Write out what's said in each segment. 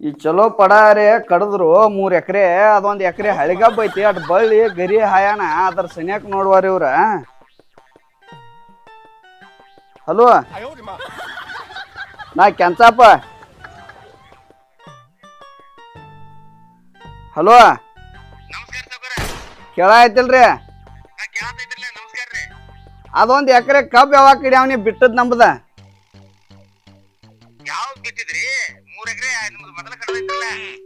ಈ ಚಲೋ ಪಡಾರೆ ಕಡದ್ರು ಮೂರ್ ಎಕರೆ ಅದೊಂದ್ ಎಕರೆ ಹಳಿಗಬ್ಬ ಐತಿ ಅಟ್ ಬಳ್ಳಿ ಗರಿ ಹಾಯಾನ ಅದ್ರ ಸನ್ಯಾಕ್ ನೋಡ್ವಾರ ಇವ್ರ. ಹಲೋ? ನಾ ಕೆಂಚಪ್ಪ ಹಲೋ? ಕೇಳ ರೀ ಅದೊಂದ್ ಎಕರೆ ಕಬ್ಬ್ ಯಾವಾಗ ಕಡಿಯಾವನಿ ಬಿಟ್ಟದ್ ನಂಬದ?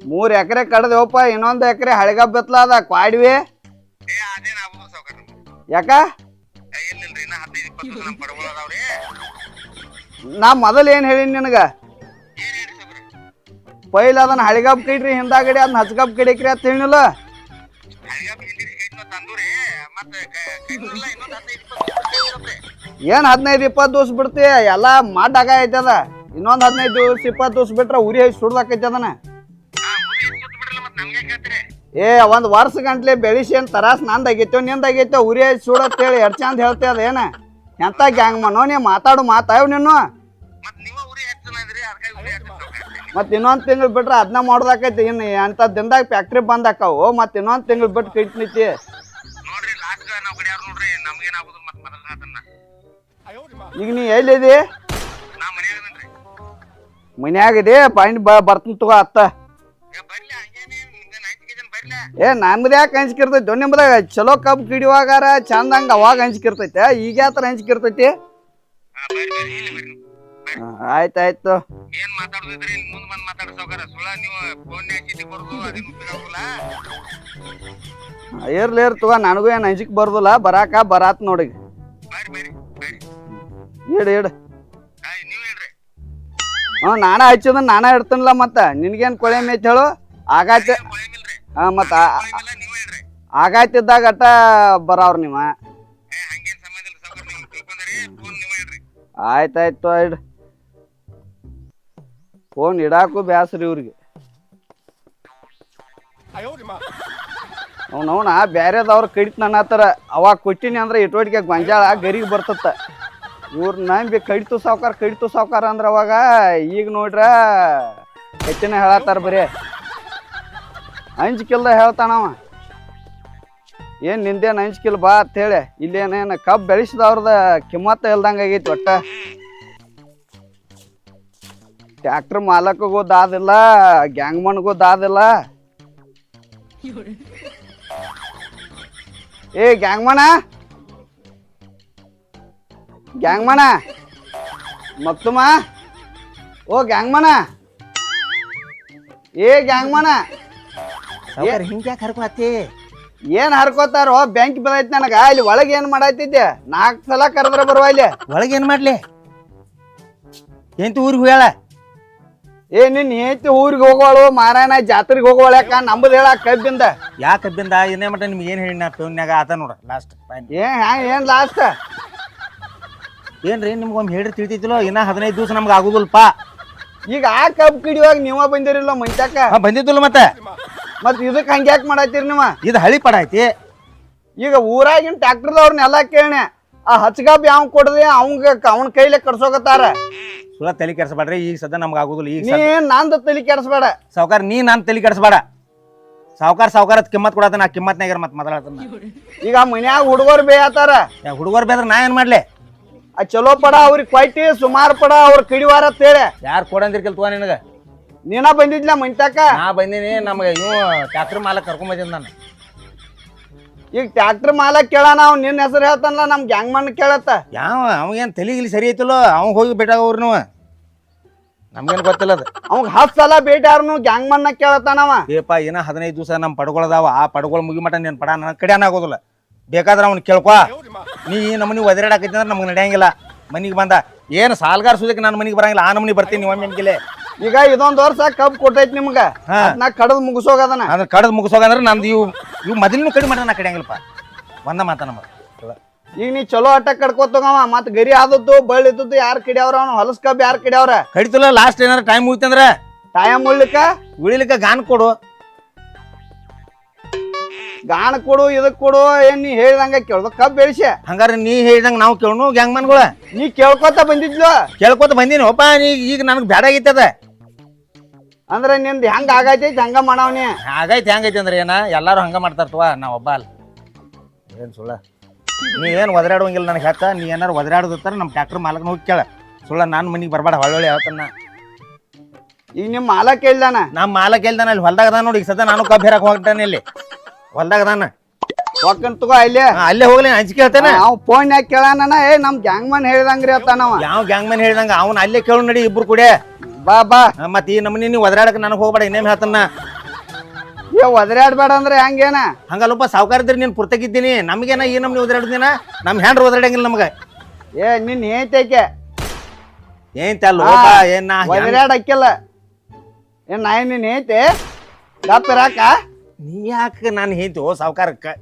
ಮೂರ್ ಎಕರೆ ಕಡ್ದೇವಪ್ಪ ಇನ್ನೊಂದ್ ಎಕರೆ ಹಳಗ ಬೆತ್ತಲ ಅದ ಕ್ವಾಡ್ವಿ? ಯಾಕ? ನಾ ಮೊದಲ್ ಏನ್ ಹೇಳಿ ನಿನಗ? ಪೈಲ್ ಅದನ್ನ ಹಳಿಗಬ್ ಕೈಡ್ರಿ ಹಿಂದಾಗಡಿ ಅದನ್ನ ಹಚ್ಗಬ್ ಕಡಿಕ್ರಿ ಅಂತ ಹೇಳಿಲ್ಲ ಏನ್ ಹದಿನೈದು ಇಪ್ಪತ್ತು ದಿವಸ ಬಿಡ್ತಿ? ಎಲ್ಲಾ ಮಾಡಾಗ ಐತದ ಇನ್ನೊಂದ್ ಹದಿನೈದು ದಿವಸ ಇಪ್ಪತ್ತು ದಿವಸ ಬಿಟ್ರೆ ಉರಿ ಸುಡ್ದಾಕೈತಿ ಅದನ್ನ. ಏ ಒಂದ್ ವರ್ಷ ಗಂಟ್ಲೆ ಬೆಳಿಸಿ ಏನ್ ತರಾಸ್ ನಂದ್ ಆಗೈತೋ ನಿಂದ ಆಗೈತೋ ಉರಿ ಸುಡತ್ ಹೇಳಿ ಎಷ್ಟ್ ಚಂದ ಹೇಳ್ತೇ ಅದೇನ ಏನ? ಎಂತ ಗ್ಯಾಂಗ್ ಮನೋ ನೀ ಮಾತಾಡು ಮಾತಾಯ್ ನೀನು ಮತ್ ಇನ್ನೊಂದ್ ತಿಂಗಳು ಬಿಟ್ರ ಅದನ್ನ ಮಾಡೋದಾಕೈತಿ ಇನ್ ಅಂತ ದಿನದಾಗ ಫ್ಯಾಕ್ಟ್ರಿ ಬಂದ್ ಆಕಾವು ಮತ್ ಇನ್ನೊಂದ್ ತಿಂಗಳು ಬಿಟ್ಟು ಕೈಟ್ ನಿಂತಿ ಈಗ ನೀ ಎಲ್ಲಿದಿ? ಮನ್ಯಾಗಿದೆ ಪಾಯಿಂಟ್ ಬರ್ತೀನಿ ತಗೋ ಅತ್ತ. ಏ ನಮ್ದು ಯಾಕೆ ಹಂಚ್ಕಿರ್ತೈತಿ ನಿಮ್ದಾಗ ಚಲೋ ಕಬ್ಬು ಕಿಡಿಯುವಾಗಾರ ಚಂದಂಗ ಅವಾಗ ಹಂಚ್ಕಿರ್ತೈತೆ ಈಗ ಯಾತ್ರ ಹಂಚ್ಕಿರ್ತೈತಿ ಆಯ್ತಾಯ್ತು. ಏನ್ ಮಾತಾಡ್ತಿದ್ರಿ ಇಲ್ಲಿ ಮುಂದ್ ಬಂದ್ ಮಾತಾಡ ಸಾವ್ಕಾರ ಸುಳ್ಳ ನೀವು ಫೋನ್ ಚಿಟ್ಟಿ ಬರೋದು ಅದೇನು ಉಪಯೋಗ ಆಗುಲ್ಲ ಇರ್ಲಿ ಇರ್ ತಗೋ ನನಗೂ ಏನು ಹಂಚಿಕ್ ಬರ್ದಲ್ಲ. ಬರಾಕ ಬರಾತ್ ನೋಡಿ ಇಡ ಇಡ ಹ್ಮ್ ಇಡ್ ಇಡ್. ನೀವ್ ಹೇಳ್ರಿ. ಹ್ಞೂ ನಾನ ಹಚ್ಚಿದ ನಾನ ಇಡ್ತೀನಿಲ್ಲ ಮತ್ತ. ನಿನ್ಗೇನ್ ಕೊಳೆ ಮೇತ್ ಹೇಳು? ಮಿಲ್ರಿ ಹಾ ಮತ್ತ ಆಗಾಯ್ತಿದ್ದಾಗ ಅಟ್ಟ ಬರಾವ್ರ ನೀವ. ಏ ಹಂಗೇನ್ ಸಂಬಂಧ ಇಲ್ಲ ಸಾವ್ಕಾರ ನೀವು ತಿಳ್ಕೊಂಡ್ರಿ ಫೋನ್ ನೀವ್ ಹೇಳ್ರಿ. ಆಯ್ತಾಯ್ತು ಇಡ್ ಫೋನ್ ಇಡಾಕು ಬ್ಯಾಸ್ರಿ ಇವ್ರಿಗೆ. ಅವ್ನವ್ನ ಬ್ಯಾರೆದವ್ರ ಕಡಿತ್ ನನ್ನ ಹತ್ರ ಅವಾಗ ಕೊಟ್ಟಿನಿ ಅಂದ್ರೆ ಇಟೋಟಿಗೆ ಗಂಜಾಳ ಗರಿಗೆ ಬರ್ತತ್ತ. ಇವ್ರ ನಂಬಿ ಕಡಿತು ಸಾವ್ಕಾರ ಕಡಿತು ಸಾವ್ಕಾರ ಅಂದ್ರೆ ಅವಾಗ ಈಗ ನೋಡ್ರ ಹೆಚ್ಚಿನ ಹೇಳತ್ತಾರ ಬರೀ. ಅಂಜಿಕಿಲ್ದ ಹೇಳ್ತಾನವ ಏನ್ ನಿಂದೇನ್ ಅಂಜಿಕಿಲ್ ಬಾ ಅಂತ ಹೇಳಿ. ಇಲ್ಲೇನೇನು ಕಬ್ಬು ಬೆಳೆಸಿದವ್ರದ ಕಿಮ್ಮತ್ತ ಇಲ್ದಂಗೆ ಆಗೈತಿ ಒಟ್ಟ. ಟ್ಯಾಕ್ಟ್ರ್ ಮಾಲಕಗೂ ದಾದಿಲ್ಲ ಗ್ಯಾಂಗ್ಮನ್ಗೂ ದಾದಿಲ್ಲ. ಏ ಗ್ಯಾಂಗ್ಮನ ಗ್ಯಾಂಗ್ಮನ ಮಕ್ತುಮ ಓ ಗ್ಯಾಂಗ್ಮನ ಏ ಗ್ಯಾಂಗ್ಮನ ಸಾವ್ಕಾರ ಹಿಂಗ್ಯಾಕೆ ಹರ್ಕೊಳತ್ತಿ? ಏನ್ ಹರ್ಕೋತಾರೋ ಬ್ಯಾಂಕ್ ಬಿದ್ದೈತಿ ನನಗ. ಇಲ್ಲಿ ಒಳಗೆ ಏನ್ ಮಾಡಾಯ್ತಿದ್ದೆ? ನಾಲ್ಕು ಸಲ ಕರೆದ್ರ ಬರುವ ಇಲ್ಲಿ ಒಳಗೆ ಏನ್ ಮಾಡ್ಲಿ? ಎಂತ ಊರಿಗೆ ಹೇಳ ಏ ನಿನ್ ಹೆಂಡತಿ ಊರಿಗೆ ಹೋಗೋಳು ಮಾರಾಯಣ ಜಾತ್ರೆಗೆ ಹೋಗೋಳ್ಯಾಕ ನಂಬದ್ ಹೇಳ ಕಬ್ಬಿಂದ. ಯಾಕೆ ಕಬ್ಬಿಂದ? ಏನೇ ಮಟ್ಟ ನಿಮ್ಗೆ ಏನು ಹೇಳಿ ನಾ ಆತ ನೋಡ ಲಾಸ್ಟ್ ಏ ಏನ್ ಹ್ಯಾಂಗ ಏನ್ ಲಾಸ್ಟ್ ಏನ್ರಿ ನಿಮ್ಗೆ ಒಮ್ಮೆ ಹೇಳಿ ತಿಳಿತೈತಿಲೋ ಇನ್ನ ಹದಿನೈದು ದಿವಸ ನಮ್ಗೆ ಆಗುದಿಲ್ಪ ಈಗ ಆ ಕಬ್ ಕಿಡಿಯುವಾಗ ನೀವ ಬಂದಿರಿಲ್ಲ ಮಂಚಾಕ ಬಂದಿದ್ದಿಲ್ಲ ಮತ್ತೆ. ಮತ್ ಇದಕ್ ಯಾಕೆ ಮಾಡತ್ತೀರಿ ನೀವ? ಇದು ಹಳಿ ಪಡ ಐತಿ. ಈಗ ಊರಾಗಿನ ಟ್ಯಾಕ್ಟರ್ದವ್ರನ್ನೆಲ್ಲ ಕೇಳಣೆ ಆ ಹಚ್ಗಾಬ್ ಯಾವ ಕೊಡದೆ ಅವಂಗ ಅವನ ಕೈಲೇ ಕಡ್ಸೋಕತ್ತಾರ ಸುಲ ತಲೆ ಕೆಡಿಸ್ಬೇಡ್ರಿ ಈಗ ಸದ್ಯ ನಮ್ಗೆ ಆಗುದಿಲ್ಲ ಈಗ ನೀ ನಂದು ತಲೆ ಕೆಡಿಸ್ಬೇಡ. ಸಾವುಕಾರ ನೀ ನಾನು ತಲೆ ಕೆಡಿಸ್ಬೇಡ. ಸಾವುಕಾರ ಸಾವುಕಾರ ಕಿಮ್ಮತ್ ಕೊಡತ್ತ ನಾ ಕಿಮ್ಮತ್ನಾಗಿರ ಮತ್ತೆ ಮಾತಾಡತ್ತ ಈಗ ಮನ್ಯಾಗ ಹುಡುಗರು ಬೇಯತ್ತಾರ ಹುಡುಗರು ಬೇದ್ರೆ ನಾ ಏನು ಮಾಡ್ಲಿ? ಆ ಚಲೋ ಪಡ ಅವ್ರಿಗೆ ಕೊಯ್ಟಿ ಸುಮಾರು ಪಡ ಅವ್ರ ಕಿಡಿವಾರ ತೇಳೆ. ಯಾರು ಕೊಡಂದಿರ್ಕಿಲ್ ತಗೋ ನಿನಗೆ? ನೀನ ಬಂದಿದ್ಲ ಮಂಟ್ಯಾಕ? ನಾ ಬಂದೀನಿ ನಮಗೆ ಇವು ಟ್ಯಾಕ್ಟರ್ ಮಾಲಕ್ ಕರ್ಕೊಂಡ್ ನಾನು. ಈಗ ಟ್ಯಾಕ್ಟರ್ ಮಾಲಕ್ ಕೇಳಣ ಅವ್ ನಿನ್ನ ಹೆಸರು ಹೇಳ್ತಾನಲ್ಲ ನಮ್ ಗ್ಯಾಂಗ್ ಮನ್ ಕೇಳತ್ತ. ಯಾವ ಅವಂಗೇನ್ ತಲೆಗಿಲಿ ಸರಿ ಐತಲ್ಲೋ ಅವ್ ಹೋಗಿ ಬೇಟಾಗವ್ರ ನಮ್ಗೇನ್ ನಮ್ಗೇನು ಗೊತ್ತಿಲ್ಲ ಅದು ಅವಂಗ ಹತ್ತು ಸಲ ಬೇಟಾರ್ನು ಗ್ಯಾಂಗ್ ಮನ್ನ ಕೇಳತ್ತಾನವ ಏಪ ಏನ ಹದಿನೈದು ದಿವಸ ನಮ್ಮ ಪಡ್ಗೊಳದಾವ ಆ ಪಡ್ಗೊಳ ಮುಗಿ ಮಟ ನೀನು ಪಡ ನನ್ನ ಕಡೆ ಆಗೋದಿಲ್ಲ. ಬೇಕಾದ್ರೆ ಅವ್ನು ಕೇಳ್ಕೊ. ನೀ ಈ ನಮ್ಮನಿ ಒದರಾಡಕೈತಿ ಅಂದ್ರೆ ನಮ್ಗೆ ನಡೆಯಂಗಿಲ್ಲ. ಮನಿಗೆ ಬಂದ ಏನು ಸಾಲ್ಗಾರ ಸುದಕ್ಕೆ ನಾನು ಮನಿಗೆ ಬರಂಗಿಲ್ಲ ಆ ನಮನಿ ಬರ್ತೀನಿ ಒಮ್ಮೆ ನಿಮ್ಗೆ ಈಗ ಇದೊಂದ್ ವರ್ಷ ಕಬ್ ಕೊಟ್ಟೈತಿ ನಿಮ್ಗ. ಹಾ. ನಾ ಕಡದ್ ಮುಗಿಸೋಗದನ ಅಂದ್ರೆ ಕಡದ್ ಮುಗಿಸೋಗಂದ್ರೆ ನಂದು ಇವು ಇವು ಮೊದಲಿನ ಕಡಿಮೆ ಮಾಡ್ಯಾನ ನಾ ಕಡಿಯಂಗಿಲ್ಲಪ್ಪ ಒಂದ ಮಾತ ನಮ್ಮ ಈಗ ನೀ ಚಲೋ ಆಟ ಕಡ್ಕೋತಾವ ಮತ್ ಗರಿ ಆದದ್ದು ಬಳ್ಳಿ ಇದ್ದದ್ದು ಯಾರ್ ಕಿಡ್ಯಾವ್ರ ಅವ್ನು? ಹೊಲಸ್ ಕಬ್ ಯಾರ್ ಕಿಡ್ಯಾವ್ರ? ಕಡಿತಿಲ್ಲ ಲಾಸ್ಟ್ ಏನಾರ ಟೈಮ್ ಮುಗಿತಂದ್ರೆ ಟೈಮ್ ಉಳ್ಲಿಕ್ಕ? ಉಳಿಲಿಕ್ಕೆ ಗಾನ್ ಕೊಡು. ಗಾಣ ಕೊಡು ಇದಕ್ ಕೊಡು ಏನ್ ನೀ ಹೇಳಿದಂಗ ಕೇಳ್ದ ಕಬ್ ಬೆಳೆಸಿ. ಹಂಗಾರೆ ನೀ ಹೇಳಿದಂಗ ನಾವು ಕೇಳೋನು ಗ್ಯಾಂಗ್ ಮನ್ಗಳ ನೀ ಕೇಳ್ಕೊತ ಬಂದಿದ್ಲು? ಕೇಳ್ಕೊತ ಬಂದೀನಿ. ಒಪ್ಪ ನೀ ಈಗ ನನಗೆ ಬ್ಯಾಡ ಆಗೈತೆ ಅದ. ಅಂದ್ರೆ ನಿಂದ್ ಹೆಂಗ ಆಗೈತೈತಿ ಹಂಗ ಮಾಡವ್ನಿ ಆಗೈತಿ ಹೆಂಗೈತಿ ಅಂದ್ರೆ ಏನ? ಎಲ್ಲಾರು ಹಂಗ ಮಾಡ್ತಾರತ್ವ ನಾ ಒಬ್ಬ ಅಲ್ಲ. ಏನ್ ಸುಳ್ಳ? ನೀ ಏನು ಒದರಾಡುವಂಗಿಲ್ಲ ನನಗೆ ಹೇಳ್ತಾ ನೀ ಏನಾರು ಒದರಾಡೋದಿರ್ತಾರ ನಮ್ಮ ಟ್ಯಾಕ್ಟರ್ ಮಾಲಕನ ಹೋಗಿ ಕೇಳ. ಸುಳ್ಳ ನಾನು ಮನಿಗೆ ಬರಬೇಡ ಹೊಳ್ಳೊಳ್ಳಿ ಹೇಳ್ತಾನ ಈಗ ನಿಮ್ಮ ಮಾಲಕ್ ಹೇಳ್ದಾನ ನಮ್ಮ ಮಾಲಕ್ ಹೇಳ್ದಾನ ಅಲ್ಲಿ ಹೊಲ್ದಾಗ ನೋಡಿ ಈಗ ಸದ್ಯ ನಾನು ಕಬ್ಬು ಹೇರಕ್ ಹೋಗ್ತಾನೆ ಇಲ್ಲಿ. ಹೊಲ್ದಾಗ ಅದಾನ. ಒಕ್ಕನ್ ತಗೋ ಅಲ್ಲೇ. ಅಲ್ಲೇ ಹೋಗ್ಲಿ ಅಂಜಿಕೆ ಹೇಳ್ತೇನೆ. ಅವ್ ಫೋನ್ ಯಾಕೆ ಕೇಳಾನ ಏ ನಮ್ ಗ್ಯಾಂಗ್ ಮನ್ ಹೇಳ್ದಂಗ್ರಿ ಅತ್ತಾನವ ಯಾವ ಗ್ಯಾಂಗ್ ಮ್ಯಾನ್ ಹೇಳ್ದಂಗ? ಅವ್ನ ಅಲ್ಲೇ ಕೇಳು ನಡಿ ಇಬ್ರು ಕೂಡೆ. ಬಾ ಬಾ. ಮತ್ತೆ ಈ ನಮ್ಮನಿ ನೀವು ಒದರಾಡಕ್ಕೆ ನನಗೆ ಹೋಗ್ಬೇಡ ಇನ್ನೇಮ್ ಹೇಳ್ತಾನ ಏ ಒದರಾಡ್ಬೇಡ ಅಂದ್ರೆ ಹೆಂಗೇನ? ಹಂಗಲ್ಲಪ್ಪ ಸಾವುಕಾರ ಇದ್ರಿ ನೀನು ಪುರ್ತಕಿದ್ದೀನಿ ನಮಗೇನ ಈ ನಮ್ನಿ ಒದರಾಡ್ದಿನ? ನಮ್ಮ ಹ್ಯಾಂಡ್ರ್ ಒದರಾಡಂಗಿಲ್ಲ ನಮಗೆ. ಏ ನಿನ್ ಹೇಳ್ತೈಕೆ ಏನ್ ತಲ್ಲ ಏನ್ ನಾ ಒದರಾಡಕ್ಕಿಲ್ಲ. ಏನ್ ನಾ ಏನ್ ನಿನ್ ಐತೆ ಗಪ್ಪಿರಾಕ ನೀ ಯಾಕೆ ನಾನು ಹೇಳ್ತೀವೋ ಸಾವುಕಾರಕ್ಕೆ?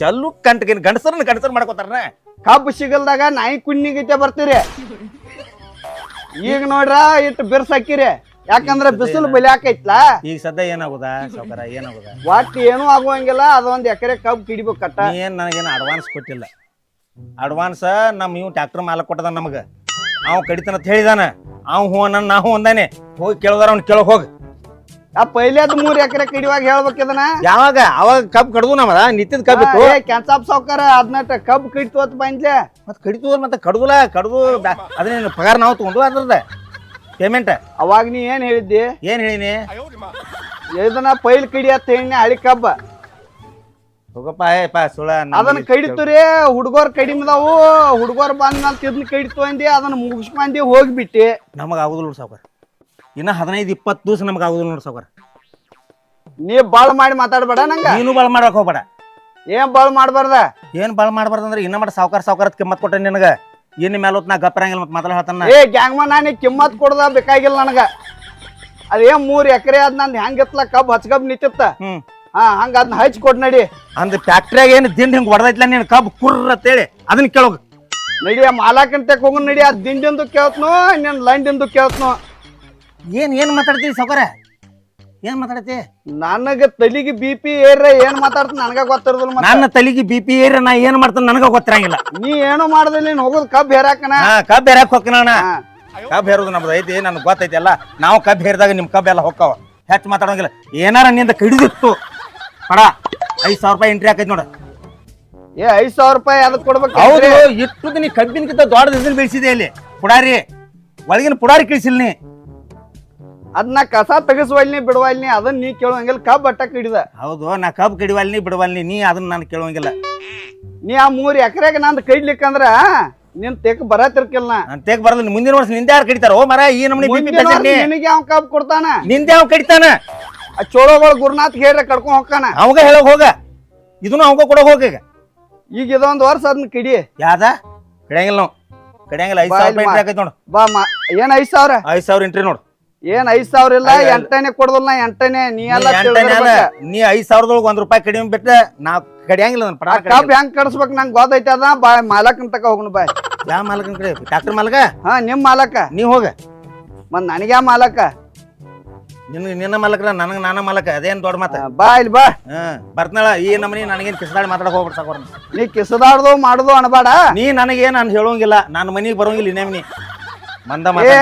ಚಲ್ಲು ಕಂಟಗಿನ ಗಂಡಸರನ್ನ ಗಂಡಸರ್ ಮಾಡ್ಕೋತಾರ ಕಬ್ಬು ಸಿಗಲ್ದಾಗ ನಾಯಿ ಕುಣ್ಣಿಗೈತೆ ಬರ್ತೀರಿ. ಈಗ ನೋಡ್ರ ಇಟ್ಟು ಬಿರ್ಸಾಕಿರಿ. ಯಾಕಂದ್ರ ಬಿಸಿಲು ಬಲಿ ಹಾಕೈತ್ಲಾ ಈಗ ಸದ್ಯ ಏನಾಗುದ ಸಾವುಕಾರ ಏನಾಗುದ? ಒಟ್ಟು ಏನೂ ಆಗುವಂಗಿಲ್ಲ ಅದೊಂದ್ ಎಕರೆ ಕಬ್ಬು ಕಿಡಿಬೇಕಟ್ಟ ನೀ ಏನ್ ನನಗೇನು ಅಡ್ವಾನ್ಸ್ ಕೊಟ್ಟಿಲ್ಲ. ಅಡ್ವಾನ್ಸ್ ನಮ್ಮ ಇವ್ ಟ್ಯಾಕ್ಟರ್ ಮಾಲಕ್ ಕೊಟ್ಟದ ನಮಗ. ಅವ್ ಕಡಿತನ ಅಂತ ಹೇಳಿದಾನ. ಅವ್ ಹೂ ನಾ ಹೂ ಅಂದಾನೆ. ಹೋಗಿ ಕೇಳೋದಾರ ಅವ್ನ ಕೇಳೋಕ್ ಹೋಗಿ. ಆ ಪೈಲೇದ್ ಮೂರ್ ಎಕರೆ ಕಿಡಿವಾಗ ಹೇಳ್ಬೇಕಿದನ ಯಾವಾಗ? ಅವಾಗ ಕಬ್ಬು ಕಡ್ದು ನಮ್ಮದ ನಿತ್ಯದ ಕಬ್ ಇತ್ತು? ಕೆಂಚಾಪ್ ಸಾವ್ಕಾರ ಹದಿನೆಂಟು ಕಬ್ ಕಡಿತು ಅಂತ ಬಂದ್ಲೆ. ಮತ್ತೆ ಕಡಿತು ಮತ್ತೆ ಕಡ್ದುಲ ಕಡ್ದು ಅದನ್ನ ಪಗಾರ ನಾವು ತಗೊಂಡು ಅದ್ರದ ಪೇಮೆಂಟ್ ಅವಾಗ ನೀ ಏನ್ ಹೇಳಿದ್ದಿ? ಏನ್ ಹೇಳಿನಿ? ಇದನ್ನ ಪೈಲ್ ಕಡಿ ಅಂತ ಹೇಳಿ ಹಳಿ ಕಬ್ಬ. ಹೋಗಪ್ಪ ಏ ಪಾ ಸುಳ ಅದನ್ನ ಕಡಿತುರಿ ಹುಡುಗರ್ ಕಡಿಮದಾವು ಬಂದ್ ಅಂತ ಇದನ್ನ ಕಡಿತು ಅಂದಿ ಅದನ್ನ ಮುಗಿಸ್ಕೊಂಡಿ ಹೋಗ್ಬಿಟ್ಟಿ. ನಮಗ ಆಗುದಿಲ್ಲ ಸಾವುಕಾರ. ಇನ್ನ ಹದಿನೈದು ಇಪ್ಪತ್ತು ದಿವಸ ನಮ್ಗೆ ಆಗುದಿಲ್ಲ ನೋಡಿ ಸೌಕರ್ ನೀ ಬಾಳ್ ಮಾಡಿ ಮಾತಾಡ್ಬೇಡ ನಂಗ? ನೀನು ಬಾಳ್ ಮಾಡಕ್ ಹೋಗ್ಬೇಡ. ಏನ್ ಬಾಳ್ ಮಾಡ್ಬಾರ್ದ? ಏನ್ ಬಾಳ್ ಮಾಡ್ಬಾರ್ದ ಅಂದ್ರೆ ಇನ್ನ ಮಾಡ ಸಾವುಕಾರ ಸಾವುಕಾರ ಕಿಮ್ಮತ್ ಕೊಟ್ಟೆ ನಿನಗ. ಇನ್ನ ಮೇಲೆ ಹೊತ್ತು ನಾ ಗಪ್ಪರಂಗಿಲ್ಲ ಮತ್ತೆ ಮಾತಾಡ ಹೇಳ್ತಾನ ಏ ಗ್ಯಾಂಗ್ಮ ನಾನು ಕಿಮ್ಮತ್ ಕೊಡ್ದ ಬೇಕಾಗಿಲ್ಲ ನನಗ. ಅದೇ ಮೂರ್ ಎಕರೆ ಅದ್ ನಾನ್ ಹೆಂಗಿತ್ಲ ಕಬ್ ಹಚ್ಕಬ್ ನಿಂತಿತ್ತ? ಹ್ಮ್. ಹಾ ಹಂಗ ಅದನ್ನ ಹಚ್ ಕೊಡ್ ನಡಿ. ಅಂದ್ ಫ್ಯಾಕ್ಟ್ರಿಯಾಗ ಏನು ದಿಂಡ್ ಹಿಂಗ್ ಹೊಡೆದೈತ್ಲ ನೀನ್ ಕಬ್ ಕುರ್ರ ಅಂತೇಳಿ ಅದನ್ನ ಕೇಳೋಗ. ನಡಿ ಆ ಮಾಲಾಕಂತ ಹೋಗ್ ನಡಿ ಆ ದಿಂಡಿಂದು ಕೇಳ್ತ್ನು ನಿನ್ ಲಂಡಿಂದು ಕೇಳ್ತ್ನು. ಏನ್ ಏನ್ ಮಾತಾಡ್ತೀವಿ ಸೌಕರ ಏನ್ ಮಾತಾಡತಿ ನನಗ ತಲಿಗೆ ಬಿ ಪಿ ಏರ್ರ ಏನ್ ಮಾತಾಡ್ತ ನನಗ ಗೊತ್ತಿರೋದಿಲ್ಲ ಮತ್ತ. ನನ್ನ ತಲೆಗೆ ಬಿ ಪಿ ಏರಿ ನಾ ಏನ್ ಮಾಡ್ತಾನೆ ನನಗ ಗೊತ್ತಿರಂಗಿಲ್ಲ. ನೀ ಏನು ಮಾಡ್ದಿಲ್ಲ ನೀನ್ ಹೋಗುದ್ ಕಬ್ಬ್ ಹೇರಾಕನ? ಹಾ ಹೇರಾಕ್ ಹೇರಕ್ ಹೋಗ್ತೀನಣ್ಣ ಹಾ. ಕಬ್ಬು ಹೇರೋದು ನಮ್ದು ಐತಿ ನನ್ಗೆ ಗೊತ್ತೈತಿ ಅಲ್ಲ ನಾವು ಕಬ್ಬ ಹೇರಿದಾಗ ನಿಮ್ ಕಬ್ಬ ಎಲ್ಲ ಹೊಕ್ಕಾವ. ಹೆಚ್ಚು ಮಾತಾಡೋಂಗಿಲ್ಲ. ಏನಾರ ನಿಂದ ಕಡಿದಿತ್ತು. ಪಡ ಐದ್ ಸಾವಿರ ರೂಪಾಯಿ ಎಂಟ್ರಿ ಹಾಕೈತಿ ನೋಡ. ಏ ಐದ್ ಸಾವಿರ ರೂಪಾಯಿ ಅದಕ್ಕೆ ಕೊಡ್ಬೇಕು ಹೌದು ಇಟ್ಟು ನೀ ಕಬ್ಬಿನಕ್ಕಿಂತ ದೊಡ್ಡ ಇದನ್ನ ಬೆಳೆಸಿದೆ ಇಲ್ಲಿ? ಪುಡಾರಿ ಒಳಗಿನ ಪುಡಾರಿ ಕಳಿಸಿಲ್ಲ ನೀ. ಅದನ್ನ ಕಸ ತೆಗಿಸುವಲ್ನಿ ಬಿಡವಲ್ನಿ ಅದನ್ನ ನೀ ಕೇಳುವಂಗಿಲ್ಲ ಕಬ್ ಅಟ್ಟಕ್ ಹಿಡಿದ. ಹೌದು ನಾ ಕಬ್ ಕಡಿವಲ್ನಿ ಬಿಡವಲ್ನಿ ನೀ ಅದನ್ನ ನಾನು ಕೇಳುವಂಗಿಲ್ಲ. ನೀ ಆ ಮೂರ್ ಎಕರೆಗೆ ನಂದು ಕೈಡ್ಲಿಕ್ಕಂದ್ರ ನಿನ್ ತೆಕ್ ಬರತಿರ್ಕಿಲ್ಲ ನಾ. ನಾನು ತೇಗ್ ಬರಲ್ಲ ಮುಂದಿನ ವರ್ಷ ನಿಂದೆ ಯಾರು ಕಡಿತಾರ? ಓ ಮರ ಈ ನಮ್ನಿ ಮುಂದಿನ ವರ್ಷ ನಿನಗೆ ಅವ್ ಕಬ್ ಕೊಡ್ತಾನ? ನಿಂದೆ ಅವ್ ಕಡಿತಾನ? ಆ ಚೋಳಗಳು ಗುರುನಾಥ್ ಹೇಳ್ರೆ ಕಡ್ಕೊಂಡ್ ಹೋಗ್ತಾನ. ಅವಾಗ ಹೇಳೋಕ್ ಹೋಗ. ಇದನ್ನು ಅವಾಗ ಕೊಡೋ ಹೋಗ ಈಗ. ಈಗ ಇದೊಂದ್ ವರ್ಷ ಅದನ್ನ ಕಿಡಿ. ಯಾದ ಕಡಿಯಂಗಿಲ್ಲ ನಾವು ಕಡಿಯಂಗಿಲ್ಲ ಐದ್ ಬಾ ಸಾವಿರ ಇಲ್ಲಿ ಹಾಕೈತಿ ನೋಡು. ಬಾ ಮಾ ಏನ್ ಐದ್ ಸಾವಿರ? ಐದ್ ಸಾವಿರ ಇಂಟ್ರಿ ನೋಡು. ಏನ್ ಐದ್ ಸಾವಿರ ಇಲ್ಲ. ಎಂಟನೇ ಕೊಡದಲ್ಲ ನಾ ಎಂಟನೇ ನೀ ಎಲ್ಲ ನೀ ಐದ್ ಸಾವಿರದೊಳಗ ಒಂದ್ ರೂಪಾಯಿ ಕಡಿಮೆ ಬಿಟ್ಟೆ ನಾ ಕಡಿಯಂಗಿಲ್ಲ ಪಡ ಕಬ್ಬ್ ಹೆಂಗ್ ಕಡಿಸ್ಬೇಕು ನಂಗೆ ಗೊತ್ತೈತೆ ಅದ ಬಾ ಮಾಲಕನ್ ತಕ ಹೋಗ್ನು ಬಾಯ್ ಯಾವ ಮಾಲಕನ ಕಡೆ ಡಾಕ್ಟರ್ ಮಾಲಕ? ಹಾ ನಿಮ್ ಮಾಲಕ. ನೀ ಹೋಗ. ಮತ್ ನನಗ್ಯಾ ಮಾಲಕ? ನಿನ್ ನಿನ್ನ ಮಾಲಕ ನನಗೆ ನಾನ ಮಾಲಕ ಅದೇನ್ ದೊಡ್ಡ ಮಾತ? ಬಾ ಇಲ್ಲಿ ಬಾ. ಬರ್ತನಾಳ ಈ ನಮ್ಮನಿ ನನಗೇನ್ ಕಿಸದಾಡಿ ಮಾತಾಡಕ್ ಹೋಗ್ಬಿಡ್ ಸಾಕೋರ್ ನೀ. ಕಿಸದಾಡ್ದು ಮಾಡುದು ಅನ್ಬೇಡ. ನೀ ನನಗೇನ್ ನಾನು ಹೇಳೋಂಗಿಲ್ಲ ನನ್ನ ಮನಿಗೆ ಬರೋಂಗಿಲ್ಲ ಇನ್ನೇಮ್ನಿ ಮಂದ ಏ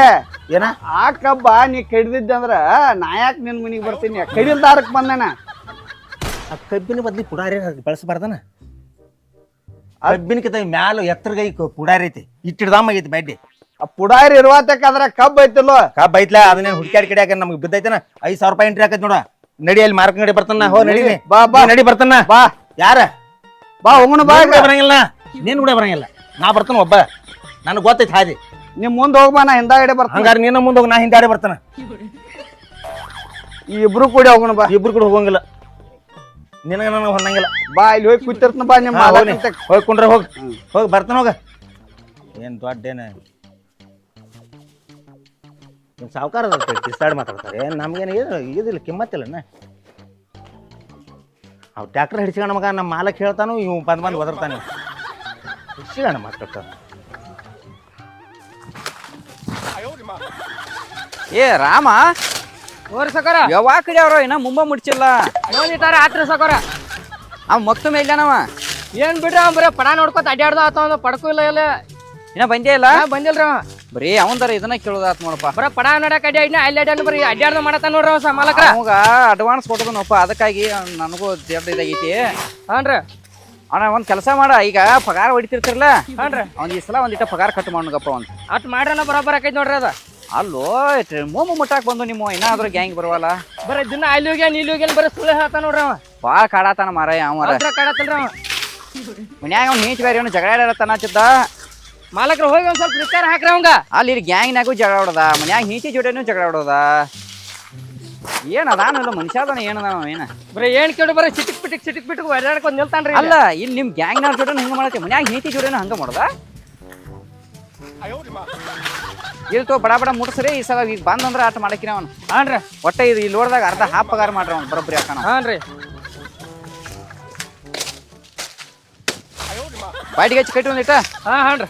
ಏನ? ಆ ಕಬ್ಬ ನೀ ಕಡಿದಿದ್ದಂದ್ರ ನಾ ಯಾಕೆ ನಿನ್ ಮನಿಗೆ ಬರ್ತೀನಿ? ಕಡಿಲ್ದಾರಕ್ ಬಂದಣ ಆ ಕಬ್ಬಿನ ಬದ್ಲಿ ಪುಡಾರಿ ಬಳಸಬಾರ್ದನ? ಕಬ್ಬಿನಕಿಂತ ಮ್ಯಾಲ ಎತ್ತರಗೈ ಪುಡಾರಿ ಐತಿ. ಇಟ್ಟಿಡ್ದಾಮ ಐತಿ ಬೈಡಿ ಆ ಪುಡಾರಿ ಇರುವಾತಕ್ಕ ಅದ್ರ ಕಬ್ಬ ಐತಲ್ಲ? ಕಬ್ಬ ಐತ್ಲಾ ಅದನ್ನೇನ್ ಕಡೆ ಕಡಿಯಾಕ ನಮ್ಗೆ ಬಿದ್ದೈತನ? ಐದ್ ಸಾವಿರ ರೂಪಾಯಿ ಎಂಟ್ರಿ ಹಾಕೈತಿ ನೋಡ. ನಡಿ ಅಲ್ಲಿ ಮಾರ್ಕ್ ನಡಿ ಬರ್ತಾನ ಹೋ ನಡಿ. ನೀ. ಬಾ, ಬಾ. ನಡಿ ಬರ್ತಾನ ಬಾ. ಯಾರ? ಬಾ ಹೋಗೋಣ ಬಾ ನೀನ್ ಕೂಡ ಬರಂಗಿಲ್ಲ ನೀನ್ ಕೂಡ ಬರಂಗಿಲ್ಲ. ನಾ ಬರ್ತಾನ ಒಬ್ಬ. ನನಗೆ ಗೊತ್ತೈತಿ ಹಾದಿ. ನಿಮ್ ಮುಂದ್ ಹೋಗ್ಬಾ ನಾ ಹಿಂದಾಗಡೆ ಬರ್ತೀನಿ. ಹಂಗಾರೆ ನಿನ್ನ ಮುಂದೆ ಹೋಗಿ ನಾ ಹಿಂದಾಡಿ ಬರ್ತಾನ. ಈ ಇಬ್ರು ಕೂಡಿ ಹೋಗೋಣ ಬಾ. ಇಬ್ರು ಕೂಡ ಹೋಗಂಗಿಲ್ಲ. ನಿನಗೆ ನನಗೆ ಹೊಂದಂಗಿಲ್ಲ. ಬಾ ಇಲ್ಲಿ ಹೋಗಿ ಕೂತಿರ್ತನ ಬಾ ನಿಮ್ಮ. ಹೋಗಿ ಕುಂಡ್ರೆ ಹೋಗಿ. ಹೋಗಿ ಬರ್ತಾನ ಹೋಗ. ಏನ್ ದೊಡ್ಡೇನ ನಿಮ್ಮ ಸಾವುಕಾರ ಕಿಸ್ತಾಡಿ ಮಾತಾಡ್ತಾರೆ. ನಮ್ಗೇನು ಇದು ಇದಿಲ್ಲ ಕಿಮ್ಮತ್ತಿಲ್ಲನ ಅವ್ ಟ್ಯಾಕ್ಟರ್ ಹಿಡಿಸ್ಕೊಂಡ ಮಗ ನಮ್ಮ ಮಾಲಕ್ ಹೇಳ್ತಾನು ಇವ್ ಬಂದ್ ಬಂದು ಒದರ್ತಾನೆ. ಹಿಡ್ಸಿಗಣ ಮಾತಾಡ್ತಾನೆ. ಏ ರಾಮ? ಹೋರಿ ಸಕರ. ಯಾವಾಗ ಅವ್ರ ಇನ್ನ ಮುಂಬ ಮುಡ್ಚಿಲ್ಲ ನೋಡಿತಾರ ಆತ್ರ ಸಕರ. ಅವ್ ಮಕ್ತು ಮೇಲ್ಯಾನವ ಏನ್ ಬಿಡ್ರಿ ಅವ್ ಬರೀ ಪಡ ನೋಡ್ಕೊತ ಅಡ್ಯಾಡ್ದ ಆತ ಒಂದು ಪಡ್ಕು ಇಲ್ಲ ಇಲ್ಲ ಇನ್ನ ಬಂದೇ ಇಲ್ಲ? ಬಂದಿಲ್ರ ಬಂದಿಲ್ರಿ ಅವ. ಬರೀ ಅವಂದಾರ ಇದನ್ನ ಕೇಳೋದಾತ್ ನೋಡಪ್ಪ. ಬರ ಪಡ ನೋಡಕ್ ಅಡ್ಡಾಡಿನ ಅಲ್ಲಿ ಅಡ್ಯಾಡ್ ಬರೀ ಅಡ್ಯಾಡ್ದ ಮಾಡತ್ತ ನೋಡ್ರಿ ಅವ ಮಾಲಕ್ರ ಅವಾಗ ಅಡ್ವಾನ್ಸ್ ಕೊಟ್ಟದನಪ್ಪ ಅದಕ್ಕಾಗಿ ಅವ್ನ್ ನನಗೂ ದೇವ್ರ ಇದಾಗೈತಿ. ಹಾನ್ರಿ. ಅಣ್ಣ ಒಂದ್ ಕೆಲಸ ಮಾಡ ಈಗ ಪಗಾರ ಹೊಡಿತಿರ್ತಿರಲ್ಲ ಹಾನ್ರಿ. ಅವ್ನ್ ಈ ಸಲ ಒಂದಿಟ್ಟ ಪಗಾರ ಕಟ್ ಮಾಡೋಗಪ್ಪ ಒಂದ್ ಅಟ್ ಮಾಡ್ರಲ್ಲ ಬರೋಬ್ಬರ ಆಕೈತಿ ನೋಡ್ರಿ ಅದ. ಅಲ್ಲೋ ಮೋಮು ಮುಟ್ಟಾಕ್ ಬಂದು ನಿಮ್ಮ ಇನ್ನಾದ್ರೂ ಗ್ಯಾಂಗ್ ಬರವಲ್ಲ? ಬರೀ ದಿನ ಅಲ್ಲಿ ಹೋಗ್ಯಾನ ಇಲ್ಲಿ ಹೋಗ್ಯಾನ ಬರೀ ಸುಳ್ಳು ಹೇಳ್ತಾನ ನೋಡ್ರಿ ಅವ. ಬಾಳ ಕಾಡಾತಾನ ಮಾರಾಯ ಅವ. ಕಾಡತ್ತಲ್ರಿ ಅವ. ಮನ್ಯಾಗ ಅವ್ನು ನೀಚ್ ಬೇರೆ ಅವ್ನು ಜಗಳ ಆಡತ್ತಾನ ಹಚ್ಚಿದ್ದ ಮಾಲಕ್ರ ಹೋಗಿ ಒಂದ್ ಸ್ವಲ್ಪ ರಿಪೇರ್ ಹಾಕ್ರಿ ಅವಂಗ. ಅಲ್ಲಿ ಗ್ಯಾಂಗ್ನಾಗೂ ಜಗಳ ಆಡೋದ ಮನ್ಯಾಗ ನೀಚಿ ಜೋಡಿನೂ ಜಗಳ ಆಡೋದ. ಏನ್ ಅದಾನಲ್ಲ ಮನುಷ್ಯ ಅದಾನ ಏನದ ಏನ? ಬರೀ ಏನ್ ಕೇಳಿ ಬರೀ ಚಿಟಿಕ್ ಪಿಟಿಕ್ ಚಿಟಿಕ್ ಪಿಟಿಕ್ ಒಡ್ಯಾಡ್ಕೊಂಡ್ ನಿಲ್ತಾನ್ರಿ ಅಲ್ಲ ಇಲ್ಲಿ ನಿಮ್ ಗ್ಯಾಂಗ್ನವ್ರ ಜೋಡಿನ ಹಂಗ ಮಾಡತ್ತೆ ಮನ್ಯಾಗ ನೀತಿ ಜೋಡಿನ ಹಂಗ ಮಾಡೋದ? ಇಲ್ಲಿ ತೋ ಬಡ ಬಡ ಮುಟ್ಸ್ರಿ ಈ ಸಲ ಈಗ ಬಂದಂದ್ರ ಆಟ ಮಾಡಕಿನ ಅವನು. ಹಾನ್ರಿ. ಒಟ್ಟ ಇದು ಇಲ್ಲಿ ನೋಡಿದಾಗ ಅರ್ಧ ಹಾಫ್ ಪಗಾರ ಮಾಡ್ರಿ ಅವ್ನು ಬರೋಬ್ರಿ ಹಾಕೋಣ. ಹಾನ್ರಿ. ಬಾಡಿಗೆ ಹಚ್ಚಿ ಕಟ್ಟಿ ಒಂದಿಟ್ಟ. ಹಾ ಹಾನ್ರಿ.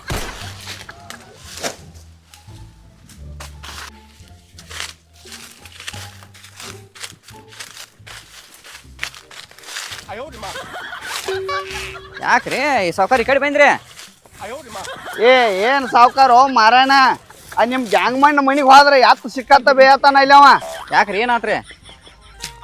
ಯಾಕ್ರಿ ಈ ಸಾವುಕಾರ ಈ ಕಡೆ ಬಂದ್ರಿ? ಏ ಏನ್ ಸಾವ್ಕಾರ ಮಾರಾಯಣ. ಆ ನಿಮ್ ಗ್ಯಾಂಗ್ ಮಣ್ಣ ಮನಿಗೆ ಹೋದ್ರೆ ಯಾತ್ ಸಿಕ್ಕತ್ತ ಬೇಯತ್ತಾನ ಇಲ್ಲವ ಯಾಕ್ರಿ ಏನಾತ್ರಿ?